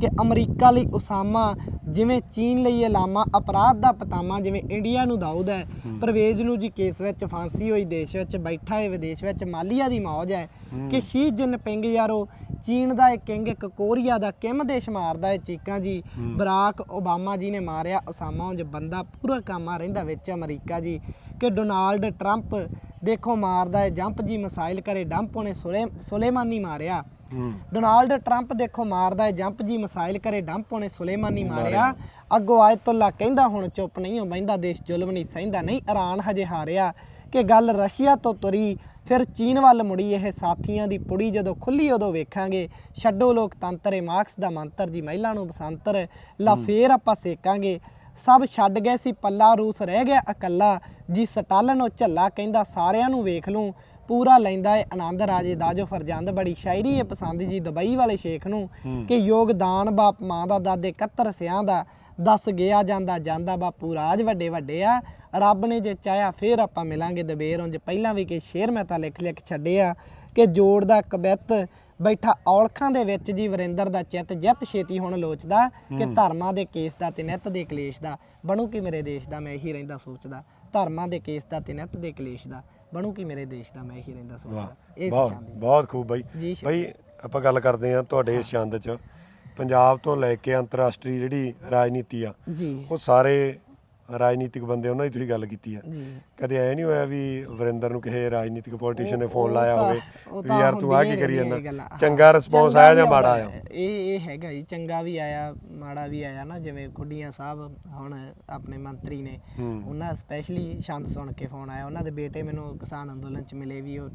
ਕਿ ਅਮਰੀਕਾ ਲਈ ਉਸਾਮਾ ਜਿਵੇਂ ਚੀਨ ਲਈ ਇਲਾਮਾ ਅਪਰਾਧ ਦਾ ਪਤਾਮਾ ਜਿਵੇਂ ਇੰਡੀਆ ਨੂੰ ਦਾਊਦ ਹੈ ਪਰਵੇਜ਼ ਨੂੰ ਜੀ ਕੇਸ ਵਿੱਚ ਫਾਂਸੀ ਹੋਈ ਦੇਸ਼ ਵਿੱਚ ਬੈਠਾ ਹੈ ਵਿਦੇਸ਼ ਵਿੱਚ ਮਾਲੀਆ ਦੀ ਮੌਜ ਹੈ ਕਿ ਸ਼ੀ ਜਿਨਪਿੰਗ ਯਾਰੋ ਚੀਨ ਦਾ ਇੱਕ ਕਿੰਗ ਇੱਕ ਕੋਰੀਆ ਦਾ ਕਿਮ ਦੇਸ਼ ਮਾਰਦਾ ਹੈ ਚੀਕਾਂ ਜੀ। ਬਰਾਕ ਓਬਾਮਾ ਜੀ ਨੇ ਮਾਰਿਆ ਉਸਾਮਾ ਉਂਝ ਬੰਦਾ ਪੂਰਾ ਕਾਮਾ ਰਹਿੰਦਾ ਵਿੱਚ ਅਮਰੀਕਾ ਜੀ ਕਿ ਡੋਨਾਲਡ ਟਰੰਪ ਦੇਖੋ ਮਾਰਦਾ ਹੈ ਜੰਪ ਜੀ ਮਿਸਾਈਲ ਕਰੇ ਡੰਪ ਉਹਨੇ ਸੁਲੇ ਸੁਲੇਮਾਨੀ ਮਾਰਿਆ। ਡੋਨਾਲਡ ਟਰੰਪ ਦੇਖੋ ਮਾਰਦਾ ਹੈ ਜੰਪ ਜੀ ਮਿਸਾਈਲ ਕਰੇ ਡੰਪ ਉਹਨੇ ਸੁਲੇਮਾਨੀ ਮਾਰਿਆ। ਅੱਗੋਂ ਆਇਤੁੱਲਾ ਕਹਿੰਦਾ ਹੁਣ ਚੁੱਪ ਨਹੀਂ ਹੋ ਬੈਂਦਾ ਦੇਸ਼ ਜ਼ੁਲਮ ਨਹੀਂ ਸਹਿੰਦਾ ਨਹੀਂ। ਇਰਾਨ ਹਜੇ ਹਾਰਿਆ ਕਿ ਗੱਲ ਰਸ਼ੀਆ ਤੋਂ ਤੁਰੀ ਫਿਰ ਚੀਨ ਵੱਲ ਮੁੜੀ ਇਹ ਸਾਥੀਆਂ ਦੀ ਪੁੜੀ ਜਦੋਂ ਖੁੱਲੀ ਉਦੋਂ ਵੇਖਾਂਗੇ। ਛੱਡੋ ਲੋਕਤੰਤਰ ਇਹ ਮਾਰਕਸ ਦਾ ਮੰਤਰ ਜੀ ਮਹਿਲਾ ਨੂੰ ਬਸੰਤਰ ਲਾ ਫੇਰ ਆਪਾਂ ਸੇਕਾਂਗੇ। ਸਭ ਛੱਡ ਗਏ ਸੀ ਪੱਲਾ ਰੂਸ ਰਹਿ ਗਿਆ ਇਕੱਲਾ। ਜੀ ਸਟਾਲਨ ਉਹ ਝੱਲਾ ਕਹਿੰਦਾ ਸਾਰਿਆਂ ਨੂੰ ਵੇਖ ਲੂੰ। ਪੂਰਾ ਲੈਂਦਾ ਏ ਆਨੰਦ ਰਾਜੇ ਦਾ ਜੋ ਫਰਜੰਦ ਬੜੀ ਸ਼ਾਇਰੀ ਏ ਪਸੰਦ ਜੀ ਦੁਬਈ ਵਾਲੇ ਸ਼ੇਖ ਨੂੰ ਕਿ ਯੋਗਦਾਨ ਬਾਪ ਮਾਂ ਦਾ ਦਾਦੇ 71 ਸਿਆਂ ਦਾ ਦੱਸ ਗਿਆ ਜਾਂਦਾ ਜਾਂਦਾ ਬਾਪੂ ਰਾਜ ਵੱਡੇ ਵੱਡੇ ਆ ਰੱਬ ਨੇ ਜੇ ਚਾਹਿਆ ਫੇਰ ਆਪਾਂ ਮਿਲਾਂਗੇ ਦਬੇਰ ਉਂਝ। ਪਹਿਲਾਂ ਵੀ ਕਿ ਸ਼ੇਰ ਮੈਂ ਤਾਂ ਲਿਖ ਲਿਖ ਛੱਡਿਆ ਕਿ ਜੋੜ ਦਾ ਕਬਿੱਤ ਬੈਠਾ ਔਲਖਾਂ ਦੇ ਵਿੱਚ ਜੀ ਵਰਿੰਦਰ ਦਾ ਚਿੱਤ ਜਿੱਤ ਛੇਤੀ ਹੁਣ ਲੋਚਦਾ ਕਿ ਧਰਮਾਂ ਦੇ ਕੇਸ ਦਾ ਤੇ ਨਿੱਤ ਦੇ ਕਲੇਸ਼ ਦਾ। ਬਣੂ ਕਿ ਮੇਰੇ ਦੇਸ਼ ਦਾ ਮੈਂ ਇਹੀ ਰਹਿੰਦਾ ਸੋਚਦਾ। ਧਰਮਾਂ ਦੇ ਕੇਸ ਦਾ ਤੇ ਨਿੱਤ ਦੇ ਕਲੇਸ਼ ਦਾ। ਬਣੂ ਕਿ ਮੇਰੇ ਦੇਸ਼ ਦਾ? ਮੈਂ ਇਹੀ ਰਹਿੰਦਾ ਸੋਚਦਾ। ਇਹ ਬਹੁਤ ਬਹੁਤ ਖੂਬ ਬਾਈ। ਜੀ। ਬਾਈ ਆਪਾਂ ਗੱਲ ਕਰਦੇ ਆ ਤੁਹਾਡੇ ਇਸ ਛੰਦ 'ਚ। ਪੰਜਾਬ ਤੋਂ ਲੈ ਕੇ ਅੰਤਰਰਾਸ਼ਟਰੀ ਜਿਹੜੀ ਰਾਜਨੀਤੀ ਆ ਜੀ। ਉਹ ਸਾਰੇ ਰਾਜਨੀਤਿਕ ਬੰਦੇ ਉਹਨਾਂ ਦੀ ਤੁਸੀਂ ਗੱਲ ਕੀਤੀ ਆ ਜੀ। ਕਦੇ ਐ ਨਹੀਂ ਹੋਇਆ ਵੀ ਵਰਿੰਦਰ ਨੂੰ ਕਿਸੇ ਰਾਜਨੀਤਿਕ ਪੋਲੀਟੀਸ਼ੀਅਨ ਨੇ ਫੋਨ ਲਾਇਆ ਹੋਵੇ ਵੀ ਯਾਰ ਤੂੰ ਆ ਕੀ ਕਰੀ ਜਾਂਦਾ। ਚੰਗਾ ਰਿਸਪੌਂਸ ਆਇਆ ਜਾਂ ਮਾੜਾ ਆਇਆ। ਇਹ ਇਹ ਹੈਗਾ ਜੀ ਚੰਗਾ ਵੀ ਆਇਆ ਮਾੜਾ ਵੀ ਆਇਆ ਨਾ। ਜਿਵੇਂ ਖੁੱਡੀਆਂ ਸਾਹਿਬ ਹੁਣ ਆਪਣੇ ਮੰਤਰੀ ਨੇ। ਉਹਨਾਂ ਸਪੈਸ਼ਲੀ ਸ਼ਾਂਤ ਸੁਣ ਕੇ ਫੋਨ ਆਇਆ। ਉਹਨਾਂ ਦੇ ਬੇਟੇ ਮੈਨੂੰ ਕਿਸਾਨ ਅੰਦੋਲਨ ਚ ਮਿਲੇ ਵੀ ਉਹ